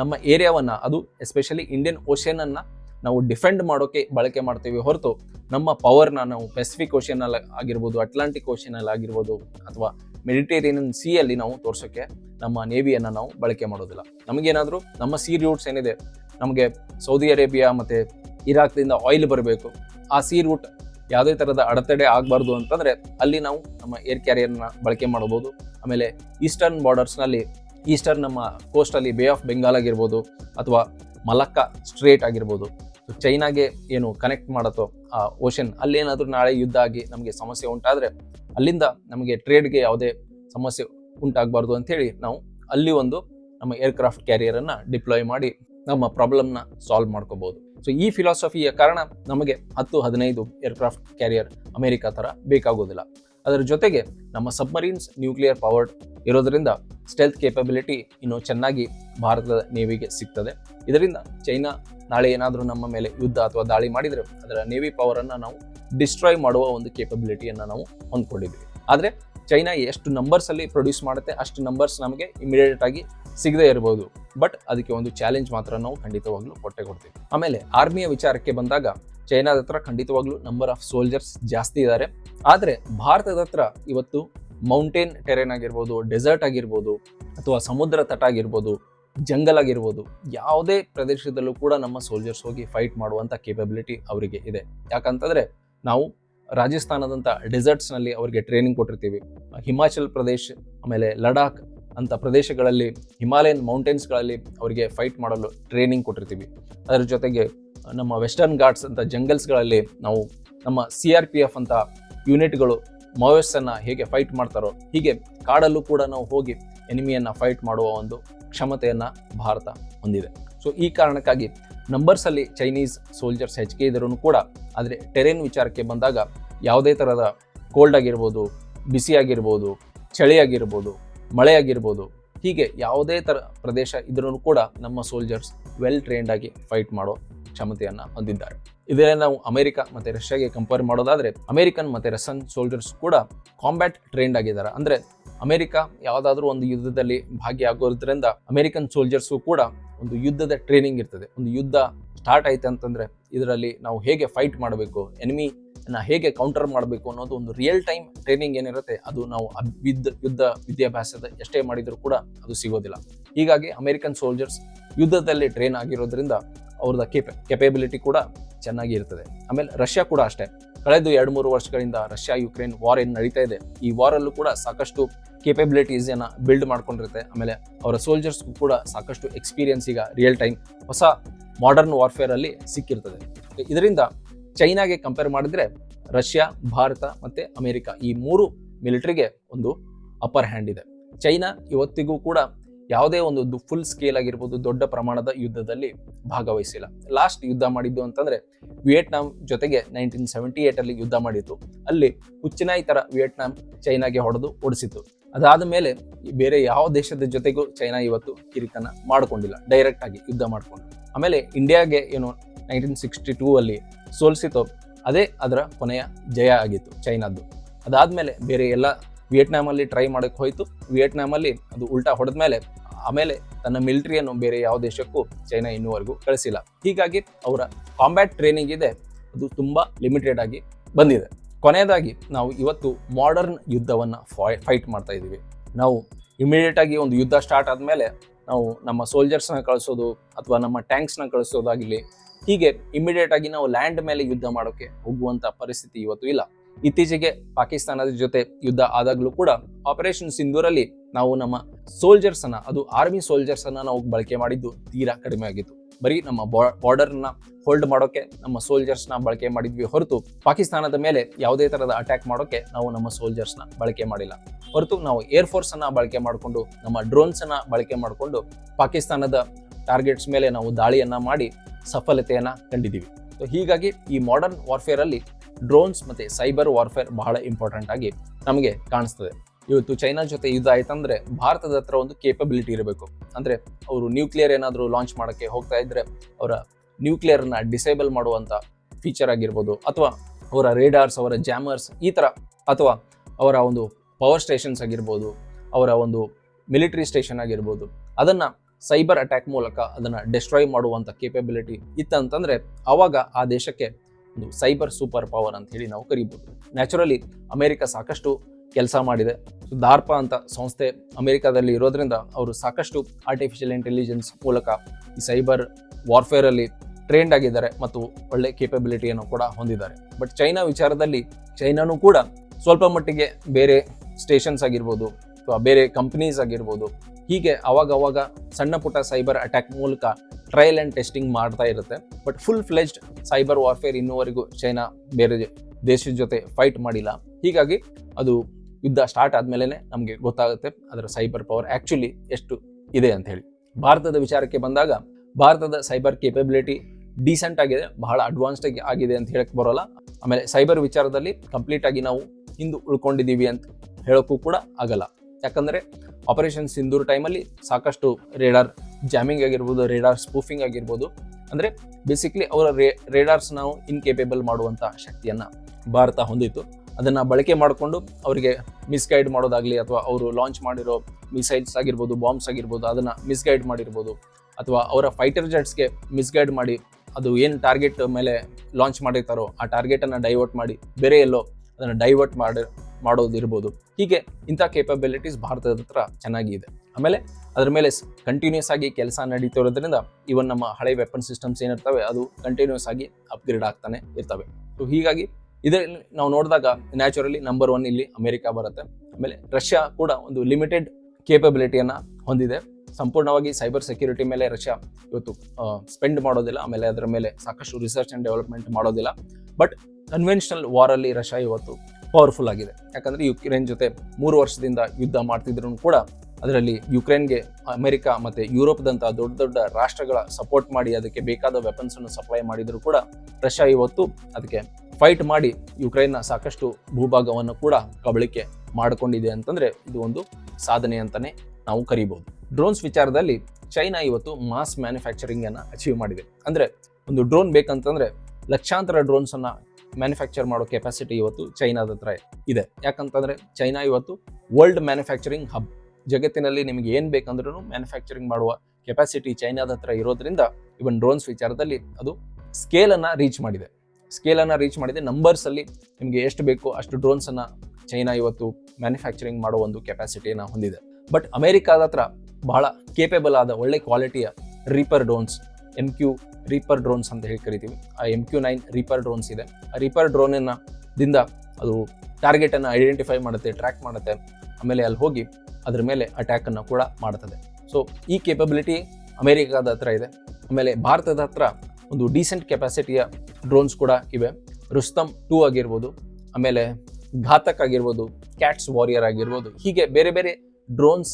ನಮ್ಮ ಏರಿಯಾವನ್ನು, ಅದು ಎಸ್ಪೆಷಲಿ ಇಂಡಿಯನ್ ಓಷಿಯನನ್ನು ನಾವು ಡಿಫೆಂಡ್ ಮಾಡೋಕ್ಕೆ ಬಳಕೆ ಮಾಡ್ತೀವಿ ಹೊರತು ನಮ್ಮ ಪವರ್ನ ನಾವು ಪೆಸಿಫಿಕ್ ಓಷಿಯನಲ್ಲಿ ಆಗಿರ್ಬೋದು, ಅಟ್ಲಾಂಟಿಕ್ ಓಷಿಯನಲ್ಲಿ ಆಗಿರ್ಬೋದು ಅಥವಾ ಮೆಡಿಟೇರಿಯನ್ ಸಿಯಲ್ಲಿ ನಾವು ತೋರಿಸೋಕ್ಕೆ ನಮ್ಮ ನೇವಿಯನ್ನು ನಾವು ಬಳಕೆ ಮಾಡೋದಿಲ್ಲ. ನಮಗೇನಾದರೂ ನಮ್ಮ ಸಿ ರೂಟ್ಸ್ ಏನಿದೆ, ನಮಗೆ ಸೌದಿ ಅರೇಬಿಯಾ ಮತ್ತು ಇರಾಕ್ದಿಂದ ಆಯಿಲ್ ಬರಬೇಕು, ಆ ಸಿ ರೂಟ್ ಯಾವುದೇ ಥರದ ಅಡೆತಡೆ ಆಗಬಾರ್ದು ಅಂತಂದರೆ ಅಲ್ಲಿ ನಾವು ನಮ್ಮ ಏರ್ ಕ್ಯಾರಿಯರ್ನ ಬಳಕೆ ಮಾಡ್ಬೋದು ಆಮೇಲೆ ಈಸ್ಟರ್ನ್ ಬಾರ್ಡರ್ಸ್ನಲ್ಲಿ ಈಸ್ಟರ್ನ್ ನಮ್ಮ ಕೋಸ್ಟಲ್ಲಿ ಬೇ ಆಫ್ ಬೆಂಗಾಲ್ ಆಗಿರ್ಬೋದು ಅಥವಾ ಮಲಕ್ಕಾ ಸ್ಟ್ರೇಟ್ ಆಗಿರ್ಬೋದು. ಚೈನಾಗೆ ಏನು ಕನೆಕ್ಟ್ ಮಾಡತ್ತೋ ಆ ಓಷನ್ ಅಲ್ಲೇನಾದರೂ ನಾಳೆ ಯುದ್ಧ ಆಗಿ ನಮಗೆ ಸಮಸ್ಯೆ ಉಂಟಾದರೆ ಅಲ್ಲಿಂದ ನಮಗೆ ಟ್ರೇಡ್ಗೆ ಯಾವುದೇ ಸಮಸ್ಯೆ ಉಂಟಾಗಬಾರ್ದು ಅಂಥೇಳಿ ನಾವು ಅಲ್ಲಿ ಒಂದು ನಮ್ಮ ಏರ್ಕ್ರಾಫ್ಟ್ ಕ್ಯಾರಿಯರನ್ನು ಡಿಪ್ಲಾಯ್ ಮಾಡಿ ನಮ್ಮ ಪ್ರಾಬ್ಲಮ್ನ ಸಾಲ್ವ್ ಮಾಡ್ಕೋಬಹುದು ಸೊ ಈ ಫಿಲಾಸಫಿಯ ಕಾರಣ ನಮಗೆ ಹತ್ತು, ಹದಿನೈದು ಏರ್ಕ್ರಾಫ್ಟ್ ಕ್ಯಾರಿಯರ್ ಅಮೆರಿಕ ಥರ ಬೇಕಾಗೋದಿಲ್ಲ. ಅದರ ಜೊತೆಗೆ ನಮ್ಮ ಸಬ್ಮರೀನ್ಸ್ ನ್ಯೂಕ್ಲಿಯರ್ ಪವರ್ಡ್ ಇರೋದರಿಂದ ಸ್ಟೆಲ್ತ್ ಕೇಪಬಿಲಿಟಿ ಇನ್ನು ಚೆನ್ನಾಗಿ ಭಾರತದ ನೇವಿಗೆ ಸಿಗ್ತದೆ. ಇದರಿಂದ ಚೈನಾ ನಾಳೆ ಏನಾದರೂ ನಮ್ಮ ಮೇಲೆ ಯುದ್ಧ ಅಥವಾ ದಾಳಿ ಮಾಡಿದರೆ ಅದರ ನೇವಿ ಪವರನ್ನು ನಾವು ಡಿಸ್ಟ್ರಾಯ್ ಮಾಡುವ ಒಂದು ಕೇಪಬಿಲಿಟಿಯನ್ನು ನಾವು ಹೊಂದ್ಕೊಂಡಿದ್ವಿ ಆದರೆ, ಚೈನಾ ಎಷ್ಟು ನಂಬರ್ಸಲ್ಲಿ ಪ್ರೊಡ್ಯೂಸ್ ಮಾಡುತ್ತೆ ಅಷ್ಟು ನಂಬರ್ಸ್ ನಮಗೆ ಇಮಿಡಿಯೇಟ್ ಆಗಿ ಸಿಗದೇ ಇರಬಹುದು ಬಟ್ ಅದಕ್ಕೆ ಒಂದು ಚಾಲೆಂಜ್ ಮಾತ್ರ ನಾವು ಖಂಡಿತವಾಗ್ಲೂ ಕೊಟ್ಟೆ ಕೊಡ್ತೀವಿ. ಆಮೇಲೆ ಆರ್ಮಿಯ ವಿಚಾರಕ್ಕೆ ಬಂದಾಗ ಚೈನಾದ ಹತ್ರ ಖಂಡಿತವಾಗ್ಲೂ ನಂಬರ್ ಆಫ್ ಸೋಲ್ಜರ್ಸ್ ಜಾಸ್ತಿ ಇದ್ದಾರೆ ಆದರೆ ಭಾರತದ ಹತ್ರ ಇವತ್ತು ಮೌಂಟೇನ್ ಟೆರೇನ್ ಆಗಿರ್ಬೋದು ಡೆಸರ್ಟ್ ಆಗಿರ್ಬೋದು, ಅಥವಾ ಸಮುದ್ರ ತಟ ಆಗಿರ್ಬೋದು ಜಂಗಲ್ ಆಗಿರ್ಬೋದು, ಯಾವುದೇ ಪ್ರದೇಶದಲ್ಲೂ ಕೂಡ ನಮ್ಮ ಸೋಲ್ಜರ್ಸ್ ಹೋಗಿ ಫೈಟ್ ಮಾಡುವಂಥ ಕೇಪಬಿಲಿಟಿ ಅವರಿಗೆ ಇದೆ. ಯಾಕಂತಂದರೆ ನಾವು ರಾಜಸ್ಥಾನದಂಥ ಡೆಸರ್ಟ್ಸ್ನಲ್ಲಿ ಅವರಿಗೆ ಟ್ರೈನಿಂಗ್ ಕೊಟ್ಟಿರ್ತೀವಿ. ಹಿಮಾಚಲ್ ಪ್ರದೇಶ್, ಆಮೇಲೆ ಲಡಾಖ್ ಅಂತ ಪ್ರದೇಶಗಳಲ್ಲಿ, ಹಿಮಾಲಯನ್ ಮೌಂಟೇನ್ಸ್ಗಳಲ್ಲಿ ಅವರಿಗೆ ಫೈಟ್ ಮಾಡಲು ಟ್ರೈನಿಂಗ್ ಕೊಟ್ಟಿರ್ತೀವಿ. ಅದರ ಜೊತೆಗೆ ನಮ್ಮ ವೆಸ್ಟರ್ನ್ ಘಾಟ್ಸ್ ಅಂತ ಜಂಗಲ್ಸ್ಗಳಲ್ಲಿ ನಾವು ನಮ್ಮ ಸಿ ಆರ್ ಪಿ ಎಫ್ ಅಂತ ಯೂನಿಟ್ಗಳು ಮಾವೋಯಿಸ್ಟನ್ನು ಹೇಗೆ ಫೈಟ್ ಮಾಡ್ತಾರೋ, ಹೀಗೆ ಕಾಡಲ್ಲೂ ಕೂಡ ನಾವು ಹೋಗಿ ಎನಿಮಿಯನ್ನು ಫೈಟ್ ಮಾಡುವ ಒಂದು ಕ್ಷಮತೆಯನ್ನು ಭಾರತ ಹೊಂದಿದೆ. ಸೊ ಈ ಕಾರಣಕ್ಕಾಗಿ ನಂಬರ್ಸಲ್ಲಿ ಚೈನೀಸ್ ಸೋಲ್ಜರ್ಸ್ ಹೆಚ್ಚಿಗೆ ಇದ್ರೂ ಕೂಡ, ಆದರೆ ಟೆರೇನ್ ವಿಚಾರಕ್ಕೆ ಬಂದಾಗ ಯಾವುದೇ ಥರದ ಕೋಲ್ಡ್ ಆಗಿರ್ಬೋದು ಬಿಸಿ ಆಗಿರ್ಬೋದು ಚಳಿ ಆಗಿರ್ಬೋದು ಮಳೆ ಆಗಿರ್ಬೋದು ಹೀಗೆ ಯಾವುದೇ ಥರ ಪ್ರದೇಶ ಇದ್ರೂ ಕೂಡ ನಮ್ಮ ಸೋಲ್ಜರ್ಸ್ ವೆಲ್ ಟ್ರೈನ್ಡ್ ಆಗಿ ಫೈಟ್ ಮಾಡೋ ಕ್ಷಮತೆಯನ್ನು ಹೊಂದಿದ್ದಾರೆ. ಇದರಲ್ಲಿ ನಾವು ಅಮೆರಿಕ ಮತ್ತು ರಷ್ಯಾಗೆ ಕಂಪೇರ್ ಮಾಡೋದಾದರೆ, ಅಮೆರಿಕನ್ ಮತ್ತು ರಷ್ಯನ್ ಸೋಲ್ಜರ್ಸ್ ಕೂಡ ಕಾಂಬ್ಯಾಟ್ ಟ್ರೈನ್ಡ್ ಆಗಿದ್ದಾರೆ. ಅಂದರೆ ಅಮೆರಿಕ ಯಾವುದಾದ್ರೂ ಒಂದು ಯುದ್ಧದಲ್ಲಿ ಭಾಗಿಯಾಗೋದ್ರಿಂದ ಅಮೆರಿಕನ್ ಸೋಲ್ಜರ್ಸು ಕೂಡ ಒಂದು ಯುದ್ಧದ ಟ್ರೈನಿಂಗ್ ಇರ್ತದೆ. ಒಂದು ಯುದ್ಧ ಸ್ಟಾರ್ಟ್ ಆಯ್ತು ಅಂತಂದರೆ ಇದರಲ್ಲಿ ನಾವು ಹೇಗೆ ಫೈಟ್ ಮಾಡಬೇಕು ಎನಿಮಿ ಹೇಗೆ ಕೌಂಟರ್ ಮಾಡಬೇಕು ಅನ್ನೋದು ಒಂದು ರಿಯಲ್ ಟೈಮ್ ಟ್ರೈನಿಂಗ್ ಏನಿರುತ್ತೆ, ಅದು ನಾವು ಯುದ್ಧ ಯುದ್ಧ ವಿದ್ಯಾಭ್ಯಾಸದ ಎಷ್ಟೇ ಮಾಡಿದರೂ ಕೂಡ ಅದು ಸಿಗೋದಿಲ್ಲ. ಹೀಗಾಗಿ ಅಮೆರಿಕನ್ ಸೋಲ್ಜರ್ಸ್ ಯುದ್ಧದಲ್ಲಿ ಟ್ರೈನ್ ಆಗಿರೋದ್ರಿಂದ ಅವ್ರದ್ದು ಕೆಪೆ ಕೆಪೇಬಿಲಿಟಿ ಕೂಡ ಚೆನ್ನಾಗಿ ಇರ್ತದೆ. ಆಮೇಲೆ ರಷ್ಯಾ ಕೂಡ ಅಷ್ಟೇ. ಕಳೆದ ಎರಡು ಮೂರು ವರ್ಷಗಳಿಂದ ರಷ್ಯಾ ಯುಕ್ರೇನ್ ವಾರ್ ಏನು ನಡೀತಾ ಇದೆ, ಈ ವಾರಲ್ಲೂ ಕೂಡ ಸಾಕಷ್ಟು ಕೇಪಬಿಲಿಟೀಸ್ ಏನ ಬಿಲ್ಡ್ ಮಾಡ್ಕೊಂಡಿರುತ್ತೆ. ಆಮೇಲೆ ಅವರ ಸೋಲ್ಜರ್ಸ್ಗೂ ಕೂಡ ಸಾಕಷ್ಟು ಎಕ್ಸ್ಪೀರಿಯನ್ಸ್ ಈಗ ರಿಯಲ್ ಟೈಮ್ ಹೊಸ ಮಾಡರ್ನ್ ವಾರ್ಫೇರ್ ಅಲ್ಲಿ ಸಿಕ್ಕಿರ್ತದೆ. ಇದರಿಂದ ಚೈನಾಗೆ ಕಂಪೇರ್ ಮಾಡಿದ್ರೆ ರಷ್ಯಾ, ಭಾರತ ಮತ್ತು ಅಮೆರಿಕ ಈ ಮೂರು ಮಿಲಿಟರಿಗೆ ಒಂದು ಅಪ್ಪರ್ ಹ್ಯಾಂಡ್ ಇದೆ. ಚೈನಾ ಇವತ್ತಿಗೂ ಕೂಡ ಯಾವುದೇ ಒಂದು ಫುಲ್ ಸ್ಕೇಲ್ ಆಗಿರ್ಬೋದು, ದೊಡ್ಡ ಪ್ರಮಾಣದ ಯುದ್ಧದಲ್ಲಿ ಭಾಗವಹಿಸಿಲ್ಲ. ಲಾಸ್ಟ್ ಯುದ್ಧ ಮಾಡಿದ್ದು ಅಂತಂದ್ರೆ ವಿಯೆಟ್ನಾಂ ಜೊತೆಗೆ ನೈನ್ಟೀನ್ ಸೆವೆಂಟಿ ಏಟಲ್ಲಿ ಯುದ್ಧ ಮಾಡಿತ್ತು. ಅಲ್ಲಿ ಹುಚ್ಚಿನಾಯಿ ಥರ ವಿಯೆಟ್ನಾಂ ಚೈನಾಗೆ ಹೊಡೆದು ಓಡಿಸಿತು ಅದಾದ ಮೇಲೆ ಬೇರೆ ಯಾವ ದೇಶದ ಜೊತೆಗೂ ಚೈನಾ ಇವತ್ತು ಕಿರಿತನ ಮಾಡ್ಕೊಂಡಿಲ್ಲ ಡೈರೆಕ್ಟ್ ಆಗಿ ಯುದ್ಧ ಮಾಡಿಕೊಂಡು. ಆಮೇಲೆ ಇಂಡಿಯಾಗೆ ಏನು ನೈನ್ಟೀನ್ ಸಿಕ್ಸ್ಟಿ ಟೂ ಅಲ್ಲಿ ಸೋಲಿಸಿತೋ ಅದೇ ಅದರ ಕೊನೆಯ ಜಯ ಆಗಿತ್ತು ಚೈನಾದ್ದು. ಅದಾದಮೇಲೆ ಬೇರೆ ಎಲ್ಲ ವಿಯೆಟ್ನಾಮಲ್ಲಿ ಟ್ರೈ ಮಾಡೋಕ್ಕೆ ಹೋಯಿತು. ವಿಯೆಟ್ನಾಮಲ್ಲಿ ಅದು ಉಲ್ಟಾ ಹೊಡೆದ ಮೇಲೆ ಆಮೇಲೆ ತನ್ನ ಮಿಲಿಟ್ರಿಯನ್ನು ಬೇರೆ ಯಾವ ದೇಶಕ್ಕೂ ಚೈನಾ ಇನ್ನೂವರೆಗೂ ಕಳಿಸಿಲ್ಲ. ಹೀಗಾಗಿ ಅವರ ಕಾಂಬ್ಯಾಟ್ ಟ್ರೈನಿಂಗ್ ಇದೆ. ಅದು ತುಂಬ ಲಿಮಿಟೆಡ್ ಆಗಿ ಬಂದಿದೆ. ಕೊನೆಯದಾಗಿ ನಾವು ಇವತ್ತು ಮಾಡರ್ನ್ ಯುದ್ಧವನ್ನು ಫೈಟ್ ಮಾಡ್ತಾ ಇದ್ದೀವಿ. ನಾವು ಇಮಿಡಿಯೇಟ್ ಆಗಿ ಒಂದು ಯುದ್ಧ ಸ್ಟಾರ್ಟ್ ಆದಮೇಲೆ ನಾವು ನಮ್ಮ ಸೋಲ್ಜರ್ಸ್ನ ಕಳಿಸೋದು ಅಥವಾ ನಮ್ಮ ಟ್ಯಾಂಕ್ಸ್ನ ಕಳಿಸೋದಾಗಲಿ ಹೀಗೆ ಇಮಿಡಿಯೇಟ್ ಆಗಿ ನಾವು ಲ್ಯಾಂಡ್ ಮೇಲೆ ಯುದ್ಧ ಮಾಡೋಕೆ ಹೋಗುವಂತ ಪರಿಸ್ಥಿತಿ ಇವತ್ತು ಇಲ್ಲ. ಇತ್ತೀಚೆಗೆ ಪಾಕಿಸ್ತಾನದ ಜೊತೆ ಯುದ್ಧ ಆದಾಗಲೂ ಕೂಡ ಆಪರೇಷನ್ ಸಿಂಧೂರಲ್ಲಿ ನಾವು ನಮ್ಮ ಸೋಲ್ಜರ್ಸ್ ಅನ್ನ, ಅದು ಆರ್ಮಿ ಸೋಲ್ಜರ್ಸ್ ಅನ್ನ ನಾವು ಬಳಕೆ ಮಾಡಿದ್ದು ತೀರಾ ಕಡಿಮೆ ಆಗಿತ್ತು. ಬರೀ ನಮ್ಮ ಬಾರ್ಡರ್ನ ಹೋಲ್ಡ್ ಮಾಡೋಕೆ ನಮ್ಮ ಸೋಲ್ಜರ್ಸ್ನ ಬಳಕೆ ಮಾಡಿದ್ವಿ ಹೊರತು ಪಾಕಿಸ್ತಾನದ ಮೇಲೆ ಯಾವುದೇ ತರಹದ ಅಟ್ಯಾಕ್ ಮಾಡೋಕೆ ನಾವು ನಮ್ಮ ಸೋಲ್ಜರ್ಸ್ನ ಬಳಕೆ ಮಾಡಿಲ್ಲ. ಹೊರತು ನಾವು ಏರ್ ಫೋರ್ಸ್ ಅನ್ನ ಬಳಕೆ ಮಾಡಿಕೊಂಡು, ನಮ್ಮ ಡ್ರೋನ್ಸ್ ಅನ್ನ ಬಳಕೆ ಮಾಡಿಕೊಂಡು ಪಾಕಿಸ್ತಾನದ ಟಾರ್ಗೆಟ್ಸ್ ಮೇಲೆ ನಾವು ದಾಳಿಯನ್ನ ಮಾಡಿ ಸಫಲತೆಯನ್ನ ಕಂಡಿದ್ದೀವಿ. ಸೊ ಹೀಗಾಗಿ ಈ ಮಾಡರ್ನ್ ವಾರ್ಫೇರ್ ಅಲ್ಲಿ ಡ್ರೋನ್ಸ್ ಮತ್ತೆ ಸೈಬರ್ ವಾರ್ಫೇರ್ ಬಹಳ ಇಂಪಾರ್ಟೆಂಟ್ ಆಗಿ ನಮಗೆ ಕಾಣಿಸ್ತದೆ. ಇವತ್ತು ಚೈನಾ ಜೊತೆ ಯುದ್ಧ ಆಯ್ತಂದ್ರೆ ಭಾರತದ ಹತ್ರ ಒಂದು ಕೇಪಬಿಲಿಟಿ ಇರಬೇಕು. ಅಂದ್ರೆ ಅವರು ನ್ಯೂಕ್ಲಿಯರ್ ಏನಾದರೂ ಲಾಂಚ್ ಮಾಡೋಕ್ಕೆ ಹೋಗ್ತಾ ಇದ್ರೆ ಅವರ ನ್ಯೂಕ್ಲಿಯರ್ನ ಡಿಸೇಬಲ್ ಮಾಡುವಂತ ಫೀಚರ್ ಆಗಿರ್ಬೋದು, ಅಥವಾ ಅವರ ರೇಡಾರ್ಸ್ ಅವರ ಜಾಮರ್ಸ್ ಈ ಥರ ಅಥವಾ ಅವರ ಒಂದು ಪವರ್ ಸ್ಟೇಷನ್ಸ್ ಆಗಿರ್ಬೋದು, ಅವರ ಒಂದು ಮಿಲಿಟರಿ ಸ್ಟೇಷನ್ ಆಗಿರ್ಬೋದು, ಅದನ್ನ ಸೈಬರ್ ಅಟ್ಯಾಕ್ ಮೂಲಕ ಅದನ್ನು ಡೆಸ್ಟ್ರಾಯ್ ಮಾಡುವಂಥ ಕೇಪಬಿಲಿಟಿ ಇತ್ತಂತಂದರೆ ಆವಾಗ ಆ ದೇಶಕ್ಕೆ ಒಂದು ಸೈಬರ್ ಸೂಪರ್ ಪವರ್ ಅಂತ ಹೇಳಿ ನಾವು ಕರಿಬೋದು. ನ್ಯಾಚುರಲಿ ಅಮೆರಿಕ ಸಾಕಷ್ಟು ಕೆಲಸ ಮಾಡಿದೆ. ದಾರ್ಪಾ ಅಂತ ಸಂಸ್ಥೆ ಅಮೆರಿಕಾದಲ್ಲಿ ಇರೋದ್ರಿಂದ ಅವರು ಸಾಕಷ್ಟು ಆರ್ಟಿಫಿಷಿಯಲ್ ಇಂಟೆಲಿಜೆನ್ಸ್ ಮೂಲಕ ಈ ಸೈಬರ್ ವಾರ್ಫೇರಲ್ಲಿ ಟ್ರೈನ್ಡ್ ಆಗಿದ್ದಾರೆ ಮತ್ತು ಒಳ್ಳೆ ಕೇಪಬಿಲಿಟಿಯನ್ನು ಕೂಡ ಹೊಂದಿದ್ದಾರೆ. ಬಟ್ ಚೈನಾ ವಿಚಾರದಲ್ಲಿ ಚೈನಾನು ಕೂಡ ಸ್ವಲ್ಪ ಮಟ್ಟಿಗೆ ಬೇರೆ ಸ್ಟೇಷನ್ಸ್ ಆಗಿರ್ಬೋದು ಅಥವಾ ಬೇರೆ ಕಂಪ್ನೀಸ್ ಆಗಿರ್ಬೋದು ಹೀಗೆ ಅವಾಗ ಅವಾಗ ಸಣ್ಣ ಪುಟ್ಟ ಸೈಬರ್ ಅಟ್ಯಾಕ್ ಮೂಲಕ ಟ್ರಯಲ್ ಆ್ಯಂಡ್ ಟೆಸ್ಟಿಂಗ್ ಮಾಡ್ತಾ ಇರುತ್ತೆ. But full fledged cyber warfare ಇನ್ನೂವರೆಗೂ China ಬೇರೆ ದೇಶದ ಜೊತೆ ಫೈಟ್ ಮಾಡಿಲ್ಲ. ಹೀಗಾಗಿ ಅದು ಯುದ್ಧ ಸ್ಟಾರ್ಟ್ ಆದಮೇಲೆ ನಮಗೆ ಗೊತ್ತಾಗುತ್ತೆ ಅದರ ಸೈಬರ್ ಪವರ್ ಆ್ಯಕ್ಚುಲಿ ಎಷ್ಟು ಇದೆ ಅಂತ ಹೇಳಿ. ಭಾರತದ ವಿಚಾರಕ್ಕೆ ಬಂದಾಗ ಭಾರತದ ಸೈಬರ್ ಕೇಪಬಿಲಿಟಿ ಡೀಸೆಂಟ್ ಆಗಿದೆ, ಬಹಳ ಅಡ್ವಾನ್ಸ್ಡ್ ಆಗಿದೆ ಅಂತ ಹೇಳಕ್ಕೆ ಬರೋಲ್ಲ. ಆಮೇಲೆ ಸೈಬರ್ ವಿಚಾರದಲ್ಲಿ ಕಂಪ್ಲೀಟ್ ಆಗಿ ನಾವು ಹಿಂದೆ ಉಳ್ಕೊಂಡಿದ್ದೀವಿ ಅಂತ ಹೇಳೋಕ್ಕೂ ಕೂಡ ಆಗಲ್ಲ. ಯಾಕಂದರೆ ಆಪರೇಷನ್ ಸಿಂಧೂರ್ ಟೈಮಲ್ಲಿ ಸಾಕಷ್ಟು ರೇಡಾರ್ ಜಾಮಿಂಗ್ ಆಗಿರ್ಬೋದು ರೇಡಾರ್ ಸ್ಪೂಫಿಂಗ್ ಆಗಿರ್ಬೋದು. ಅಂದರೆ ಬೇಸಿಕ್ಲಿ ಅವರ ರೇ ರೇಡಾರ್ಸ್ ನಾವು ಇನ್ಕೇಪೇಬಲ್ ಮಾಡುವಂಥ ಶಕ್ತಿಯನ್ನು ಭಾರತ ಹೊಂದಿತ್ತು. ಅದನ್ನು ಬಳಕೆ ಮಾಡಿಕೊಂಡು ಅವರಿಗೆ ಮಿಸ್ಗೈಡ್ ಮಾಡೋದಾಗಲಿ ಅಥವಾ ಅವರು ಲಾಂಚ್ ಮಾಡಿರೋ ಮಿಸೈಲ್ಸ್ ಆಗಿರ್ಬೋದು ಬಾಂಬ್ಸ್ ಆಗಿರ್ಬೋದು, ಅದನ್ನು ಮಿಸ್ಗೈಡ್ ಮಾಡಿರ್ಬೋದು ಅಥವಾ ಅವರ ಫೈಟರ್ ಜೆಟ್ಸ್ಗೆ ಮಿಸ್ಗೈಡ್ ಮಾಡಿ ಅದು ಏನು ಟಾರ್ಗೆಟ್ ಮೇಲೆ ಲಾಂಚ್ ಮಾಡಿರ್ತಾರೋ ಆ ಟಾರ್ಗೆಟನ್ನು ಡೈವರ್ಟ್ ಮಾಡಿ, ಬೇರೆ ಎಲ್ಲೋ ಅದನ್ನು ಡೈವರ್ಟ್ ಮಾಡಿ ಮಾಡೋದಿರ್ಬೋದು. ಹೀಗೆ ಇಂಥ ಕೇಪಬಿಲಿಟೀಸ್ ಭಾರತದ ಹತ್ರ ಚೆನ್ನಾಗಿ ಇದೆ ಆಮೇಲೆ ಅದ್ರ ಮೇಲೆ ಕಂಟಿನ್ಯೂಸ್ ಆಗಿ ಕೆಲಸ ನಡೀತಿರೋದ್ರಿಂದ ಇವನ್ ನಮ್ಮ ಹಳೆ ವೆಪನ್ ಸಿಸ್ಟಮ್ಸ್ ಏನಿರ್ತವೆ, ಅದು ಕಂಟಿನ್ಯೂಸ್ ಆಗಿ ಅಪ್ಗ್ರೇಡ್ ಆಗ್ತಾನೆ ಇರ್ತವೆ. ಸೊ ಹೀಗಾಗಿ ಇದರಲ್ಲಿ ನಾವು ನೋಡಿದಾಗ ನ್ಯಾಚುರಲಿ ನಂಬರ್ ಒನ್ ಇಲ್ಲಿ ಅಮೆರಿಕ ಬರುತ್ತೆ. ಆಮೇಲೆ ರಷ್ಯಾ ಕೂಡ ಒಂದು ಲಿಮಿಟೆಡ್ ಕೇಪಬಿಲಿಟಿಯನ್ನು ಹೊಂದಿದೆ. ಸಂಪೂರ್ಣವಾಗಿ ಸೈಬರ್ ಸೆಕ್ಯೂರಿಟಿ ಮೇಲೆ ರಷ್ಯಾ ಇವತ್ತು ಸ್ಪೆಂಡ್ ಮಾಡೋದಿಲ್ಲ. ಆಮೇಲೆ ಅದರ ಮೇಲೆ ಸಾಕಷ್ಟು ರಿಸರ್ಚ್ ಆ್ಯಂಡ್ ಡೆವಲಪ್ಮೆಂಟ್ ಮಾಡೋದಿಲ್ಲ. ಬಟ್ ಕನ್ವೆನ್ಷನಲ್ ವಾರಲ್ಲಿ ರಷ್ಯಾ ಇವತ್ತು ಪವರ್ಫುಲ್ ಆಗಿದೆ. ಯಾಕಂದರೆ ಯುಕ್ರೇನ್ ಜೊತೆ ಮೂರು ವರ್ಷದಿಂದ ಯುದ್ಧ ಮಾಡ್ತಿದ್ರು ಕೂಡ ಅದರಲ್ಲಿ ಯುಕ್ರೇನ್ಗೆ ಅಮೆರಿಕ ಮತ್ತು ಯುರೋಪ್ದಂಥ ದೊಡ್ಡ ದೊಡ್ಡ ರಾಷ್ಟ್ರಗಳ ಸಪೋರ್ಟ್ ಮಾಡಿ ಅದಕ್ಕೆ ಬೇಕಾದ ವೆಪನ್ಸನ್ನು ಸಪ್ಲೈ ಮಾಡಿದರೂ ಕೂಡ ರಷ್ಯಾ ಇವತ್ತು ಅದಕ್ಕೆ ಫೈಟ್ ಮಾಡಿ ಯುಕ್ರೇನ್ನ ಸಾಕಷ್ಟು ಭೂಭಾಗವನ್ನು ಕೂಡ ಕಬಳಿಕೆ ಮಾಡಿಕೊಂಡಿದೆ ಅಂತಂದರೆ ಇದು ಒಂದು ಸಾಧನೆ ಅಂತಲೇ ನಾವು ಕರಿಬೋದು. ಡ್ರೋನ್ಸ್ ವಿಚಾರದಲ್ಲಿ ಚೈನಾ ಇವತ್ತು ಮಾಸ್ ಮ್ಯಾನುಫ್ಯಾಕ್ಚರಿಂಗನ್ನು ಅಚೀವ್ ಮಾಡಿದೆ. ಅಂದರೆ ಒಂದು ಡ್ರೋನ್ ಬೇಕಂತಂದರೆ ಲಕ್ಷಾಂತರ ಡ್ರೋನ್ಸನ್ನು ಮ್ಯಾನುಫ್ಯಾಕ್ಚರ್ ಮಾಡೋ ಕೆಪಾಸಿಟಿ ಇವತ್ತು ಚೈನಾದ ಹತ್ರ ಇದೆ. ಯಾಕಂತಂದರೆ ಚೈನಾ ಇವತ್ತು ವರ್ಲ್ಡ್ ಮ್ಯಾನುಫ್ಯಾಕ್ಚರಿಂಗ್ ಹಬ್ ಜಗತ್ತಿನಲ್ಲಿ ನಿಮಗೆ ಏನು ಬೇಕಂದ್ರೂ ಮ್ಯಾನುಫ್ಯಾಕ್ಚರಿಂಗ್ ಮಾಡುವ ಕೆಪಾಸಿಟಿ ಚೈನಾದ ಹತ್ರ ಇರೋದ್ರಿಂದ ಇವನ್ ಡ್ರೋನ್ಸ್ ವಿಚಾರದಲ್ಲಿ ಅದು ಸ್ಕೇಲನ್ನು ರೀಚ್ ಮಾಡಿದೆ. ಸ್ಕೇಲನ್ನು ರೀಚ್ ಮಾಡಿದೆ. ನಂಬರ್ಸಲ್ಲಿ ನಿಮಗೆ ಎಷ್ಟು ಬೇಕು ಅಷ್ಟು ಡ್ರೋನ್ಸನ್ನು ಚೈನಾ ಇವತ್ತು ಮ್ಯಾನುಫ್ಯಾಕ್ಚರಿಂಗ್ ಮಾಡೋ ಒಂದು ಕೆಪಾಸಿಟಿಯನ್ನು ಹೊಂದಿದೆ. ಬಟ್ ಅಮೆರಿಕಾದ ಹತ್ರ ಬಹಳ ಕೇಪೇಬಲ್ ಆದ ಒಳ್ಳೆ ಕ್ವಾಲಿಟಿಯ Reaper drones M Q Reaper drones ಅಂತ ಹೇಳಿ ಕರಿತೀವಿ. ಆ M Q nine Reaper drones ಇದೆ. ಆ ರೀಪರ್ ಡ್ರೋನನ್ನು ದಿಂದ ಅದು ಟಾರ್ಗೆಟನ್ನು ಐಡೆಂಟಿಫೈ ಮಾಡುತ್ತೆ ಟ್ರ್ಯಾಕ್ ಮಾಡುತ್ತೆ. ಆಮೇಲೆ ಅಲ್ಲಿ ಹೋಗಿ ಅದ್ರ ಮೇಲೆ ಅಟ್ಯಾಕನ್ನು ಕೂಡ ಮಾಡ್ತದೆ. ಸೊ ಈ ಕೇಪಬಿಲಿಟಿ ಅಮೇರಿಕಾದ ಹತ್ರ ಇದೆ. ಆಮೇಲೆ ಭಾರತದ ಹತ್ರ ಒಂದು ಡೀಸೆಂಟ್ ಕೆಪಾಸಿಟಿಯ ಡ್ರೋನ್ಸ್ ಕೂಡ ಇವೆ. ರುಸ್ತಮ್ ಟೂ ಆಗಿರ್ಬೋದು. ಆಮೇಲೆ ಘಾತಕ್ ಆಗಿರ್ಬೋದು ಕ್ಯಾಟ್ಸ್ ವಾರಿಯರ್ ಆಗಿರ್ಬೋದು. ಹೀಗೆ ಬೇರೆ ಬೇರೆ ಡ್ರೋನ್ಸ್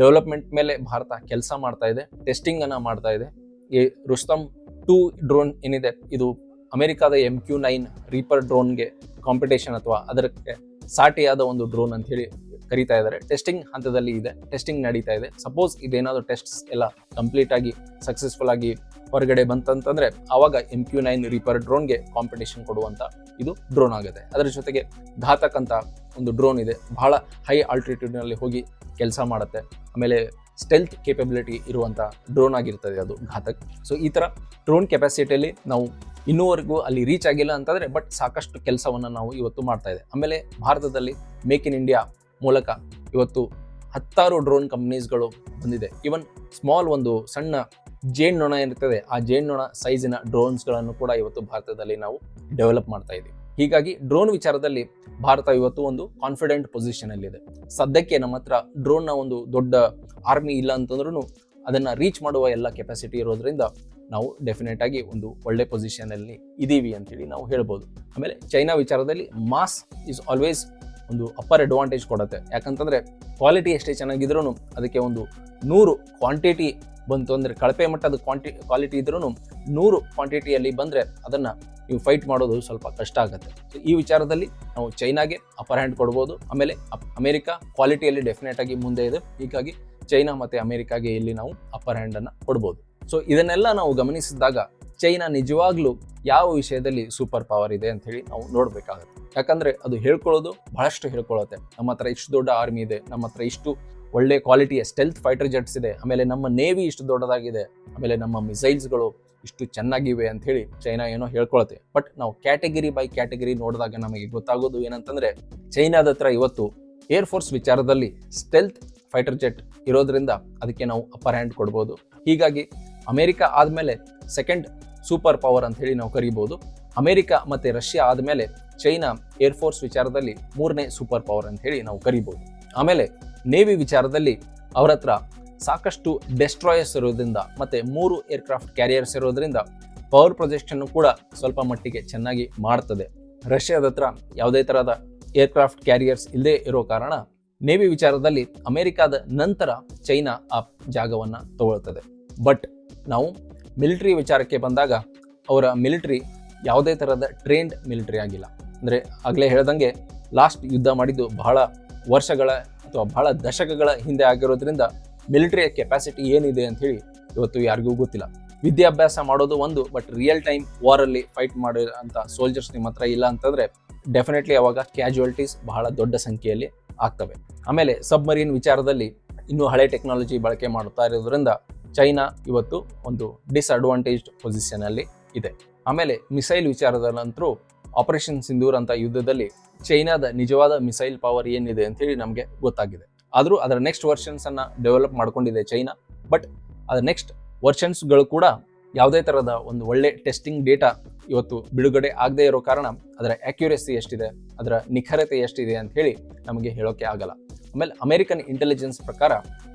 ಡೆವಲಪ್ಮೆಂಟ್ ಮೇಲೆ ಭಾರತ ಕೆಲಸ ಮಾಡ್ತಾ ಇದೆ ಟೆಸ್ಟಿಂಗ್ ಅನ್ನ ಮಾಡ್ತಾ ಇದೆ. ಈ ರುಸ್ತಮ್ ಟೂ ಡ್ರೋನ್ ಏನಿದೆ, ಇದು ಅಮೆರಿಕಾದ ಎಂ ಕ್ಯೂ ನೈನ್ ರೀಪರ್ ಡ್ರೋನ್ಗೆ ಕಾಂಪಿಟೇಷನ್ ಅಥವಾ ಅದಕ್ಕೆ ಸಾಟಿಯಾದ ಒಂದು ಡ್ರೋನ್ ಅಂತ ಹೇಳಿ ಕರೀತಾ ಇದ್ದಾರೆ. ಟೆಸ್ಟಿಂಗ್ ಹಂತದಲ್ಲಿ ಇದೆ ಟೆಸ್ಟಿಂಗ್ ನಡೀತಾ ಇದೆ. ಸಪೋಸ್ ಇದೇನಾದರೂ ಟೆಸ್ಟ್ಸ್ ಎಲ್ಲ ಕಂಪ್ಲೀಟ್ ಆಗಿ ಸಕ್ಸಸ್ಫುಲ್ ಆಗಿ ಹೊರಗಡೆ ಬಂತಂತಂದ್ರೆ ಆವಾಗ ಎಂ ಕ್ಯೂ ನೈನ್ ರೀಪರ್ ಡ್ರೋನ್ಗೆ ಕಾಂಪಿಟೇಷನ್ ಕೊಡುವಂತ ಇದು ಡ್ರೋನ್ ಆಗುತ್ತೆ. ಅದರ ಜೊತೆಗೆ ಘಾತಕ್ ಅಂತ ಒಂದು ಡ್ರೋನ್ ಇದೆ, ಬಹಳ ಹೈ ಆಲ್ಟಿಟ್ಯೂಡ್ನಲ್ಲಿ ಹೋಗಿ ಕೆಲಸ ಮಾಡುತ್ತೆ. ಆಮೇಲೆ ಸ್ಟೆಲ್ತ್ ಕೇಪಬಿಲಿಟಿ ಇರುವಂಥ ಡ್ರೋನ್ ಆಗಿರ್ತದೆ ಅದು ಘಾತಕ್. ಸೊ ಈ ಥರ ಡ್ರೋನ್ ಕೆಪಾಸಿಟಿಯಲ್ಲಿ ನಾವು ಇನ್ನೂವರೆಗೂ ಅಲ್ಲಿ ರೀಚ್ ಆಗಿಲ್ಲ ಅಂತಂದರೆ ಬಟ್ ಸಾಕಷ್ಟು ಕೆಲಸವನ್ನು ನಾವು ಇವತ್ತು ಮಾಡ್ತಾ ಇದೆ. ಆಮೇಲೆ ಭಾರತದಲ್ಲಿ ಮೇಕ್ ಇನ್ ಇಂಡಿಯಾ ಮೂಲಕ ಇವತ್ತು ಹತ್ತಾರು ಡ್ರೋನ್ ಕಂಪ್ನೀಸ್ಗಳು ಬಂದಿದೆ. ಈವನ್ ಸ್ಮಾಲ್ ಒಂದು ಸಣ್ಣ ಜೇನ್ನೊಣ ಇರ್ತದೆ, ಆ ಜೇನ್ನೊಣ ಸೈಜಿನ ಡ್ರೋನ್ಸ್ಗಳನ್ನು ಕೂಡ ಇವತ್ತು ಭಾರತದಲ್ಲಿ ನಾವು ಡೆವಲಪ್ ಮಾಡ್ತಾ ಇದ್ದೀವಿ ಹೀಗಾಗಿ ಡ್ರೋನ್ ವಿಚಾರದಲ್ಲಿ ಭಾರತ ಇವತ್ತು ಒಂದು ಕಾನ್ಫಿಡೆಂಟ್ ಪೊಸಿಷನಲ್ಲಿದೆ ಸದ್ಯಕ್ಕೆ ನಮ್ಮ ಹತ್ರ ಡ್ರೋನ್ನ ಒಂದು ದೊಡ್ಡ ಆರ್ಮಿ ಇಲ್ಲ ಅಂತಂದ್ರೂ ಅದನ್ನು ರೀಚ್ ಮಾಡುವ ಎಲ್ಲ ಕೆಪಾಸಿಟಿ ಇರೋದ್ರಿಂದ ನಾವು ಡೆಫಿನೆಟ್ ಆಗಿ ಒಂದು ಒಳ್ಳೆ ಪೊಸಿಷನಲ್ಲಿ ಇದ್ದೀವಿ ಅಂತೇಳಿ ನಾವು ಹೇಳ್ಬೋದು. ಆಮೇಲೆ ಚೈನಾ ವಿಚಾರದಲ್ಲಿ ಮಾಸ್ ಇಸ್ ಆಲ್ವೇಸ್ ಒಂದು ಅಪ್ಪರ್ ಅಡ್ವಾಂಟೇಜ್ ಕೊಡುತ್ತೆ. ಯಾಕಂತಂದರೆ ಕ್ವಾಲಿಟಿ ಎಷ್ಟೇ ಚೆನ್ನಾಗಿದ್ರೂ ಅದಕ್ಕೆ ಒಂದು ನೂರು ಕ್ವಾಂಟಿಟಿ ಬಂತು ಅಂದರೆ ಕಳಪೆ ಮಟ್ಟದ ಕ್ವಾಂಟಿ ಕ್ವಾಲಿಟಿ ಇದ್ರೂ ನೂರು ಕ್ವಾಂಟಿಟಿಯಲ್ಲಿ ಬಂದರೆ ಅದನ್ನು ನೀವು ಫೈಟ್ ಮಾಡೋದು ಸ್ವಲ್ಪ ಕಷ್ಟ ಆಗುತ್ತೆ. ಈ ವಿಚಾರದಲ್ಲಿ ನಾವು ಚೈನಾಗೆ ಅಪರ್ ಹ್ಯಾಂಡ್ ಕೊಡ್ಬೋದು. ಆಮೇಲೆ ಅಮೆರಿಕ ಕ್ವಾಲಿಟಿಯಲ್ಲಿ ಡೆಫಿನೆಟ್ ಆಗಿ ಮುಂದೆ ಇದೆ. ಹೀಗಾಗಿ ಚೈನಾ ಮತ್ತು ಅಮೆರಿಕಾಗೆ ಇಲ್ಲಿ ನಾವು ಅಪರ್ ಹ್ಯಾಂಡನ್ನು ಕೊಡ್ಬೋದು. ಸೊ ಇದನ್ನೆಲ್ಲ ನಾವು ಗಮನಿಸಿದಾಗ ಚೈನಾ ನಿಜವಾಗ್ಲೂ ಯಾವ ವಿಷಯದಲ್ಲಿ ಸೂಪರ್ ಪವರ್ ಇದೆ ಅಂತ ಹೇಳಿ ನಾವು ನೋಡಬೇಕಾಗುತ್ತೆ. ಯಾಕಂದರೆ ಅದು ಹೇಳ್ಕೊಳ್ಳೋದು ಬಹಳಷ್ಟು ಹೇಳ್ಕೊಳ್ಳುತ್ತೆ. ನಮ್ಮ ಹತ್ರ ಇಷ್ಟು ದೊಡ್ಡ ಆರ್ಮಿ ಇದೆ, ನಮ್ಮ ಹತ್ರ ಇಷ್ಟು ಒಳ್ಳೆ ಕ್ವಾಲಿಟಿಯ ಸ್ಟೆಲ್ತ್ ಫೈಟರ್ ಜೆಟ್ಸ್ ಇದೆ. ಆಮೇಲೆ ನಮ್ಮ ನೇವಿ ಇಷ್ಟು ದೊಡ್ಡದಾಗಿದೆ. ಆಮೇಲೆ ನಮ್ಮ ಮಿಸೈಲ್ಸ್ಗಳು ಇಷ್ಟು ಚೆನ್ನಾಗಿವೆ ಅಂತ ಹೇಳಿ ಚೈನಾ ಏನೋ ಹೇಳ್ಕೊಳತ್ತೆ. ಬಟ್ ನಾವು ಕ್ಯಾಟಗರಿ ಬೈ ಕ್ಯಾಟಗರಿ ನೋಡಿದಾಗ ನಮಗೆ ಗೊತ್ತಾಗೋದು ಏನಂತಂದ್ರೆ ಚೈನಾದ ಹತ್ರ ಇವತ್ತು ಏರ್ ಫೋರ್ಸ್ ವಿಚಾರದಲ್ಲಿ ಸ್ಟೆಲ್ತ್ ಫೈಟರ್ ಜೆಟ್ ಇರೋದ್ರಿಂದ ಅದಕ್ಕೆ ನಾವು ಅಪ್ಪರ್ ಹ್ಯಾಂಡ್ ಕೊಡ್ಬೋದು. ಹೀಗಾಗಿ ಅಮೆರಿಕ ಆದಮೇಲೆ ಸೆಕೆಂಡ್ ಸೂಪರ್ ಪವರ್ ಅಂತ ಹೇಳಿ ನಾವು ಕರಿಬೋದು. ಅಮೆರಿಕ ಮತ್ತು ರಷ್ಯಾ ಆದಮೇಲೆ ಚೈನಾ ಏರ್ ಫೋರ್ಸ್ ವಿಚಾರದಲ್ಲಿ ಮೂರನೇ ಸೂಪರ್ ಪವರ್ ಅಂತ ಹೇಳಿ ನಾವು ಕರಿಬೋದು. ಆಮೇಲೆ ನೇವಿ ವಿಚಾರದಲ್ಲಿ ಅವರ ಹತ್ರ ಸಾಕಷ್ಟು ಡೆಸ್ಟ್ರಾಯರ್ಸ್ ಇರೋದ್ರಿಂದ ಮತ್ತು ಮೂರು ಏರ್ಕ್ರಾಫ್ಟ್ ಕ್ಯಾರಿಯರ್ಸ್ ಇರೋದ್ರಿಂದ ಪವರ್ ಪ್ರೊಜೆಕ್ಷನ್ನು ಕೂಡ ಸ್ವಲ್ಪ ಮಟ್ಟಿಗೆ ಚೆನ್ನಾಗಿ ಮಾಡ್ತದೆ. ರಷ್ಯಾದ ಹತ್ರ ಯಾವುದೇ ಥರದ ಏರ್ಕ್ರಾಫ್ಟ್ ಕ್ಯಾರಿಯರ್ಸ್ ಇಲ್ಲದೆ ಇರೋ ಕಾರಣ ನೇವಿ ವಿಚಾರದಲ್ಲಿ ಅಮೆರಿಕಾದ ನಂತರ ಚೈನಾ ಆ ಜಾಗವನ್ನು ತಗೊಳ್ತದೆ. ಬಟ್ ನಾವು ಮಿಲಿಟ್ರಿ ವಿಚಾರಕ್ಕೆ ಬಂದಾಗ ಅವರ ಮಿಲಿಟ್ರಿ ಯಾವುದೇ ಥರದ ಟ್ರೈನ್ಡ್ ಮಿಲಿಟ್ರಿ ಆಗಿಲ್ಲ. ಅಂದರೆ ಆಗಲೇ ಹೇಳ್ದಂಗೆ ಲಾಸ್ಟ್ ಯುದ್ಧ ಮಾಡಿದ್ದು ಬಹಳ ವರ್ಷಗಳ ಅಥವಾ ಬಹಳ ದಶಕಗಳ ಹಿಂದೆ ಆಗಿರೋದ್ರಿಂದ ಮಿಲಿಟರಿಯ ಕೆಪಾಸಿಟಿ ಏನಿದೆ ಅಂತ ಹೇಳಿ ಇವತ್ತು ಯಾರಿಗೂ ಗೊತ್ತಿಲ್ಲ. ವಿದ್ಯಾಭ್ಯಾಸ ಮಾಡೋದು ಒಂದು ಬಟ್ ರಿಯಲ್ ಟೈಮ್ ವಾರಲ್ಲಿ ಫೈಟ್ ಮಾಡಿರೋಂಥ ಸೋಲ್ಜರ್ಸ್ ನಿಮ್ಮ ಹತ್ರ ಇಲ್ಲ ಅಂತಂದ್ರೆ ಡೆಫಿನೆಟ್ಲಿ ಅವಾಗ ಕ್ಯಾಜುವಲ್ಟೀಸ್ ಬಹಳ ದೊಡ್ಡ ಸಂಖ್ಯೆಯಲ್ಲಿ ಆಗ್ತವೆ. ಆಮೇಲೆ ಸಬ್ಮರೀನ್ ವಿಚಾರದಲ್ಲಿ ಇನ್ನೂ ಹಳೆ ಟೆಕ್ನಾಲಜಿ ಬಳಕೆ ಮಾಡುತ್ತಾ ಇರೋದ್ರಿಂದ ಚೈನಾ ಇವತ್ತು ಒಂದು ಡಿಸ್ಅಡ್ವಾಂಟೇಜ್ಡ್ ಪೊಸಿಷನ್ ಅಲ್ಲಿ ಇದೆ. ಆಮೇಲೆ ಮಿಸೈಲ್ ವಿಚಾರದಲ್ಲಂತರೂ ಆಪರೇಷನ್ ಸಿಂಧೂರ್ ಅಂತ ಯುದ್ಧದಲ್ಲಿ ಚೈನಾದ ನಿಜವಾದ ಮಿಸೈಲ್ ಪವರ್ ಏನಿದೆ ಅಂತ ಹೇಳಿ ನಮಗೆ ಗೊತ್ತಾಗಿದೆ. ಆದರೂ ಅದರ ನೆಕ್ಸ್ಟ್ ವರ್ಷನ್ಸ್ ಅನ್ನ ಡೆವಲಪ್ ಮಾಡ್ಕೊಂಡಿದೆ ಚೈನಾ. ಬಟ್ ಅದರ ನೆಕ್ಸ್ಟ್ ವರ್ಷನ್ಸ್ಗಳು ಕೂಡ ಯಾವುದೇ ಥರದ ಒಂದು ಒಳ್ಳೆ ಟೆಸ್ಟಿಂಗ್ ಡೇಟಾ ಇವತ್ತು ಬಿಡುಗಡೆ ಆಗದೇ ಇರೋ ಕಾರಣ ಅದರ ಅಕ್ಯುರೆಸಿ ಎಷ್ಟಿದೆ, ಅದರ ನಿಖರತೆ ಎಷ್ಟಿದೆ ಅಂತ ಹೇಳಿ ನಮಗೆ ಹೇಳೋಕೆ ಆಗಲ್ಲ. ಆಮೇಲೆ ಅಮೆರಿಕನ್ ಇಂಟೆಲಿಜೆನ್ಸ್ ಪ್ರಕಾರ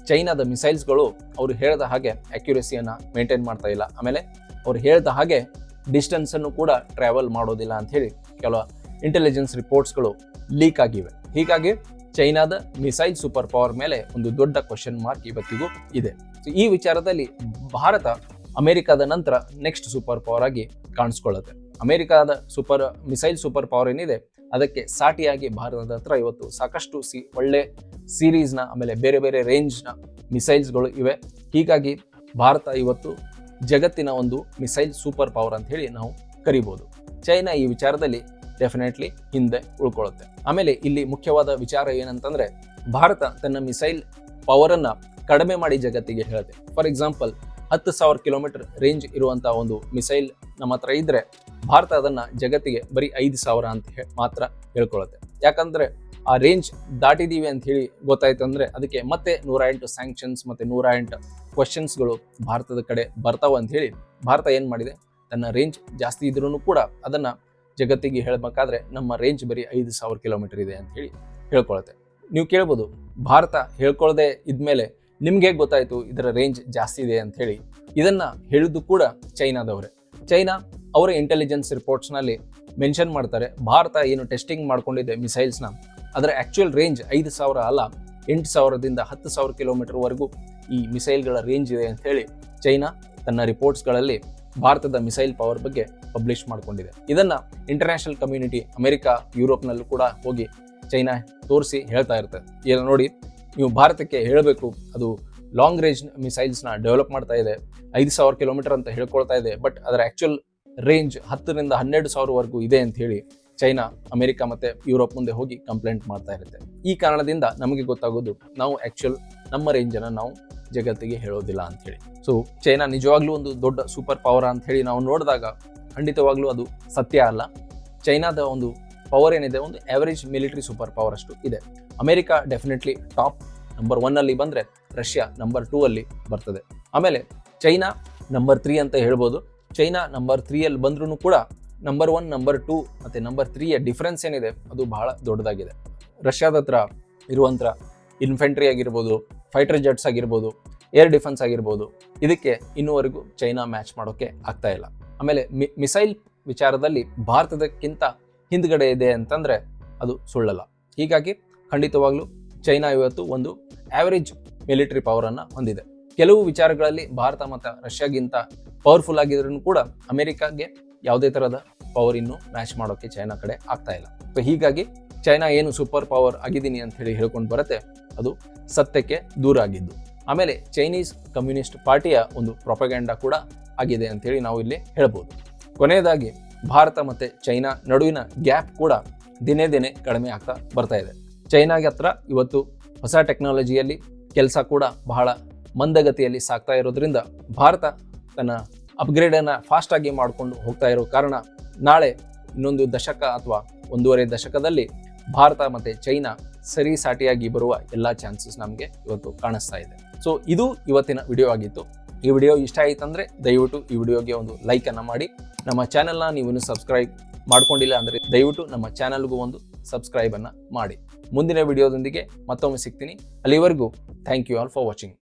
ಚೈನಾದ ಮಿಸೈಲ್ಸ್ಗಳು ಅವರು ಹೇಳಿದ ಹಾಗೆ ಅಕ್ಯುರೆಸಿಯನ್ನು ಮೇಂಟೈನ್ ಮಾಡ್ತಾ ಇಲ್ಲ. ಆಮೇಲೆ ಅವ್ರು ಹೇಳಿದ ಹಾಗೆ ಡಿಸ್ಟೆನ್ಸನ್ನು ಕೂಡ ಟ್ರಾವೆಲ್ ಮಾಡೋದಿಲ್ಲ ಅಂತ ಹೇಳಿ ಕೆಲವು ಇಂಟೆಲಿಜೆನ್ಸ್ ರಿಪೋರ್ಟ್ಸ್ಗಳು ಲೀಕ್ ಆಗಿವೆ. ಹೀಗಾಗಿ ಚೈನಾದ ಮಿಸೈಲ್ ಸೂಪರ್ ಪವರ್ ಮೇಲೆ ಒಂದು ದೊಡ್ಡ ಕ್ವಶನ್ ಮಾರ್ಕ್ ಇವತ್ತಿಗೂ ಇದೆ. ಈ ವಿಚಾರದಲ್ಲಿ ಭಾರತ ಅಮೆರಿಕದ ನಂತರ ನೆಕ್ಸ್ಟ್ ಸೂಪರ್ ಪವರ್ ಆಗಿ ಕಾಣಿಸ್ಕೊಳ್ಳುತ್ತೆ. ಅಮೆರಿಕದ ಸೂಪರ್ ಮಿಸೈಲ್ ಸೂಪರ್ ಪವರ್ ಏನಿದೆ, ಅದಕ್ಕೆ ಸಾಟಿಯಾಗಿ ಭಾರತದ ಹತ್ರ ಇವತ್ತು ಸಾಕಷ್ಟು ಸಿ, ಒಳ್ಳೆ ಸೀರೀಸ್ನ ಆಮೇಲೆ ಬೇರೆ ಬೇರೆ ರೇಂಜ್ನ ಮಿಸೈಲ್ಸ್ಗಳು ಇವೆ. ಹೀಗಾಗಿ ಭಾರತ ಇವತ್ತು ಜಗತ್ತಿನ ಒಂದು ಮಿಸೈಲ್ ಸೂಪರ್ ಪವರ್ ಅಂತ ಹೇಳಿ ನಾವು ಕರಿಬೋದು. ಚೈನಾ ಈ ವಿಚಾರದಲ್ಲಿ ಡೆಫಿನೆಟ್ಲಿ ಹಿಂದೆ ಉಳ್ಕೊಳ್ಳುತ್ತೆ. ಆಮೇಲೆ ಇಲ್ಲಿ ಮುಖ್ಯವಾದ ವಿಚಾರ ಏನಂತಂದ್ರೆ, ಭಾರತ ತನ್ನ ಮಿಸೈಲ್ ಪವರನ್ನ ಕಡಿಮೆ ಮಾಡಿ ಜಗತ್ತಿಗೆ ಹೇಳುತ್ತೆ. ಫಾರ್ ಎಕ್ಸಾಂಪಲ್ ಹತ್ತು ಸಾವಿರ ಕಿಲೋಮೀಟರ್ ರೇಂಜ್ ಇರುವಂತಹ ಒಂದು ಮಿಸೈಲ್ ನಮ್ಮ ಹತ್ರ ಇದ್ರೆ, ಭಾರತ ಅದನ್ನ ಜಗತ್ತಿಗೆ ಬರೀ ಐದು ಸಾವಿರ ಅಂತ ಮಾತ್ರ ಹೇಳ್ಕೊಳತ್ತೆ ಯಾಕಂದ್ರೆ, ಆ ರೇಂಜ್ ದಾಟಿದೀವಿ ಅಂತ ಹೇಳಿ ಗೊತ್ತಾಯ್ತು ಅಂದ್ರೆ, ಅದಕ್ಕೆ ಮತ್ತೆ ನೂರ ಎಂಟು ಸ್ಯಾಂಕ್ಷನ್ಸ್ ಮತ್ತೆ ನೂರ ಎಂಟು ಕ್ವಶನ್ಸ್ಗಳು ಭಾರತದ ಕಡೆ ಬರ್ತಾವ ಅಂತ ಹೇಳಿ, ಭಾರತ ಏನ್ ಮಾಡಿದೆ? ತನ್ನ ರೇಂಜ್ ಜಾಸ್ತಿ ಇದ್ರೂ ಕೂಡ ಅದನ್ನ ಜಗತ್ತಿಗೆ ಹೇಳಬೇಕಾದ್ರೆ ನಮ್ಮ ರೇಂಜ್ ಬರೀ ಐದು ಸಾವಿರ ಕಿಲೋಮೀಟರ್ ಇದೆ ಅಂತ ಹೇಳಿ ಹೇಳ್ಕೊಳತ್ತೆ. ನೀವು ಕೇಳ್ಬೋದು, ಭಾರತ ಹೇಳ್ಕೊಳ್ಳದೆ ಇದ್ಮೇಲೆ ನಿಮ್ಗೆ ಹೇಗೆ ಗೊತ್ತಾಯಿತು ಇದರ ರೇಂಜ್ ಜಾಸ್ತಿ ಇದೆ ಅಂತ ಹೇಳಿ? ಇದನ್ನ ಹೇಳಿದ್ದು ಕೂಡ ಚೈನಾದವರೇ. ಚೈನಾ ಅವರ ಇಂಟೆಲಿಜೆನ್ಸ್ ರಿಪೋರ್ಟ್ಸ್ನಲ್ಲಿ ಮೆನ್ಷನ್ ಮಾಡ್ತಾರೆ, ಭಾರತ ಏನು ಟೆಸ್ಟಿಂಗ್ ಮಾಡ್ಕೊಂಡಿದೆ ಮಿಸೈಲ್ಸ್ನ ಅದರ ಆಕ್ಚುಯಲ್ ರೇಂಜ್ ಐದು ಸಾವಿರ ಅಲ್ಲ, ಎಂಟು ಸಾವಿರದಿಂದ ಹತ್ತು ಸಾವಿರ ಕಿಲೋಮೀಟರ್ವರೆಗೂ ಈ ಮಿಸೈಲ್ಗಳ ರೇಂಜ್ ಇದೆ ಅಂತ ಹೇಳಿ ಚೈನಾ ತನ್ನ ರಿಪೋರ್ಟ್ಸ್ಗಳಲ್ಲಿ ಭಾರತದ ಮಿಸೈಲ್ ಪವರ್ ಬಗ್ಗೆ ಪಬ್ಲಿಷ್ ಮಾಡ್ಕೊಂಡಿದೆ. ಇದನ್ನ ಇಂಟರ್ನ್ಯಾಷನಲ್ ಕಮ್ಯುನಿಟಿ ಅಮೆರಿಕ, ಯುರೋಪ್ನಲ್ಲೂ ಕೂಡ ಹೋಗಿ ಚೈನಾ ತೋರಿಸಿ ಹೇಳ್ತಾ ಇರ್ತದೆ ಈಗ ನೋಡಿ, ನೀವು ಭಾರತಕ್ಕೆ ಹೇಳಬೇಕು, ಅದು ಲಾಂಗ್ ರೇಂಜ್ ಮಿಸೈಲ್ಸ್ನ ಡೆವಲಪ್ ಮಾಡ್ತಾ ಇದೆ, ಐದು ಸಾವಿರ ಕಿಲೋಮೀಟರ್ ಅಂತ ಹೇಳ್ಕೊಳ್ತಾ ಇದೆ ಬಟ್ ಅದರ ಆ್ಯಕ್ಚುಲ್ ರೇಂಜ್ ಹತ್ತರಿಂದ ಹನ್ನೆರಡು ಸಾವಿರವರೆಗೂ ಇದೆ ಅಂತ ಹೇಳಿ ಚೈನಾ, ಅಮೆರಿಕ ಮತ್ತು ಯುರೋಪ್ ಮುಂದೆ ಹೋಗಿ ಕಂಪ್ಲೇಂಟ್ ಮಾಡ್ತಾ ಇರುತ್ತೆ. ಈ ಕಾರಣದಿಂದ ನಮಗೆ ಗೊತ್ತಾಗೋದು, ನಾವು ಆ್ಯಕ್ಚುಲ್ ನಮ್ಮ ರೇಂಜನ್ನು ನಾವು ಜಗತ್ತಿಗೆ ಹೇಳೋದಿಲ್ಲ ಅಂತ ಹೇಳಿ. ಸೊ ಚೈನಾ ನಿಜವಾಗ್ಲೂ ಒಂದು ದೊಡ್ಡ ಸೂಪರ್ ಪವರ್ ಅಂತ ಹೇಳಿ ನಾವು ನೋಡಿದಾಗ ಖಂಡಿತವಾಗ್ಲೂ ಅದು ಸತ್ಯ ಅಲ್ಲ. ಚೈನಾದ ಒಂದು ಪವರ್ ಏನಿದೆ, ಒಂದು ಆವರೇಜ್ ಮಿಲಿಟರಿ ಸೂಪರ್ ಪವರ್ ಅಷ್ಟು ಇದೆ. ಅಮೆರಿಕ ಡೆಫಿನೆಟ್ಲಿ ಟಾಪ್ ನಂಬರ್ ಒನ್ನಲ್ಲಿ ಬಂದ್ರೆ ರಷ್ಯಾ ನಂಬರ್ ಟೂ ಅಲ್ಲಿ ಬರ್ತದೆ. ಆಮೇಲೆ ಚೈನಾ ನಂಬರ್ ತ್ರೀ ಅಂತ ಹೇಳ್ಬೋದು. ಚೈನಾ ನಂಬರ್ ತ್ರೀಯಲ್ಲಿ ಬಂದ್ರೂ ಕೂಡ ನಂಬರ್ ಒನ್ ನಂಬರ್ ಟೂ ಮತ್ತು ನಂಬರ್ ತ್ರೀಯ ಡಿಫ್ರೆನ್ಸ್ ಏನಿದೆ, ಅದು ಬಹಳ ದೊಡ್ಡದಾಗಿದೆ. ರಷ್ಯಾದ ಹತ್ರ ಇರುವಂಥ ಇನ್ಫೆಂಟ್ರಿ ಆಗಿರ್ಬೋದು ಫೈಟರ್ ಜೆಟ್ಸ್ ಆಗಿರ್ಬೋದು ಏರ್ ಡಿಫೆನ್ಸ್ ಆಗಿರ್ಬೋದು, ಇದಕ್ಕೆ ಇನ್ನೂವರೆಗೂ ಚೈನಾ ಮ್ಯಾಚ್ ಮಾಡೋಕ್ಕೆ ಆಗ್ತಾ ಇಲ್ಲ. ಆಮೇಲೆ ಮಿ, ಮಿಸೈಲ್ ವಿಚಾರದಲ್ಲಿ ಭಾರತದಕ್ಕಿಂತ ಹಿಂದ್ಗಡೆ ಇದೆ ಅಂತಂದ್ರೆ ಅದು ಸುಳ್ಳಲ್ಲ. ಹೀಗಾಗಿ ಖಂಡಿತವಾಗ್ಲೂ ಚೈನಾ ಇವತ್ತು ಒಂದು ಆವರೇಜ್ ಮಿಲಿಟರಿ ಪವರ್ ಅನ್ನ ಹೊಂದಿದೆ. ಕೆಲವು ವಿಚಾರಗಳಲ್ಲಿ ಭಾರತ ಮತ್ತು ರಷ್ಯಾಗಿಂತ ಪವರ್ಫುಲ್ ಆಗಿದ್ರೂ ಕೂಡ ಅಮೆರಿಕಾಗೆ ಯಾವುದೇ ಥರದ ಪವರ್ ಇನ್ನು ಮ್ಯಾಚ್ ಮಾಡೋಕೆ ಚೈನಾ ಕಡೆ ಆಗ್ತಾ ಇಲ್ಲ. ಸೊ ಹೀಗಾಗಿ ಚೈನಾ ಏನು ಸೂಪರ್ ಪವರ್ ಆಗಿದ್ದೀನಿ ಅಂತ ಹೇಳಿ ಹೇಳ್ಕೊಂಡು ಬರುತ್ತೆ, ಅದು ಸತ್ಯಕ್ಕೆ ದೂರ ಆಗಿದ್ದು. ಆಮೇಲೆ ಚೈನೀಸ್ ಕಮ್ಯುನಿಸ್ಟ್ ಪಾರ್ಟಿಯ ಒಂದು ಪ್ರೊಪಗ್ಯಾಂಡ ಕೂಡ ಆಗಿದೆ ಅಂತೇಳಿ ನಾವು ಇಲ್ಲಿ ಹೇಳ್ಬೋದು. ಕೊನೆಯದಾಗಿ ಭಾರತ ಮತ್ತು ಚೈನಾ ನಡುವಿನ ಗ್ಯಾಪ್ ಕೂಡ ದಿನೇ ದಿನೇ ಕಡಿಮೆ ಆಗ್ತಾ ಬರ್ತಾ ಇದೆ. ಚೈನಾಗೆ ಹತ್ರ ಇವತ್ತು ಹೊಸ ಟೆಕ್ನಾಲಜಿಯಲ್ಲಿ ಕೆಲಸ ಕೂಡ ಬಹಳ ಮಂದಗತಿಯಲ್ಲಿ ಸಾಗ್ತಾ ಇರೋದ್ರಿಂದ ಭಾರತ ತನ್ನ ಅಪ್ಗ್ರೇಡನ್ನು ಫಾಸ್ಟಾಗಿ ಮಾಡಿಕೊಂಡು ಹೋಗ್ತಾ ಇರೋ ಕಾರಣ ನಾಳೆ ಇನ್ನೊಂದು ದಶಕ ಅಥವಾ ಒಂದೂವರೆ ದಶಕದಲ್ಲಿ ಭಾರತ ಮತ್ತು ಚೈನಾ ಸರಿಸಾಟಿಯಾಗಿ ಬರುವ ಎಲ್ಲ ಚಾನ್ಸಸ್ ನಮಗೆ ಇವತ್ತು ಕಾಣಿಸ್ತಾ ಇದೆ. ಸೊ ಇದು ಇವತ್ತಿನ ವಿಡಿಯೋ ಆಗಿತ್ತು. ಈ ವಿಡಿಯೋ ಇಷ್ಟ ಆಯಿತಂದ್ರೆ ದಯವಿಟ್ಟು ಈ ವಿಡಿಯೋಗೆ ಒಂದು ಲೈಕನ್ನು ಮಾಡಿ. ನಮ್ಮ ಚಾನೆಲ್ನ ನೀವು ಸಬ್ಸ್ಕ್ರೈಬ್ ಮಾಡ್ಕೊಂಡಿಲ್ಲ ಅಂದರೆ ದಯವಿಟ್ಟು ನಮ್ಮ ಚಾನಲ್ಗೂ ಒಂದು ಸಬ್ಸ್ಕ್ರೈಬನ್ನು ಮಾಡಿ. ಮುಂದಿನ ವಿಡಿಯೋದೊಂದಿಗೆ ಮತ್ತೊಮ್ಮೆ ಸಿಗ್ತೀನಿ. ಅಲ್ಲಿವರೆಗೂ thank you all for watching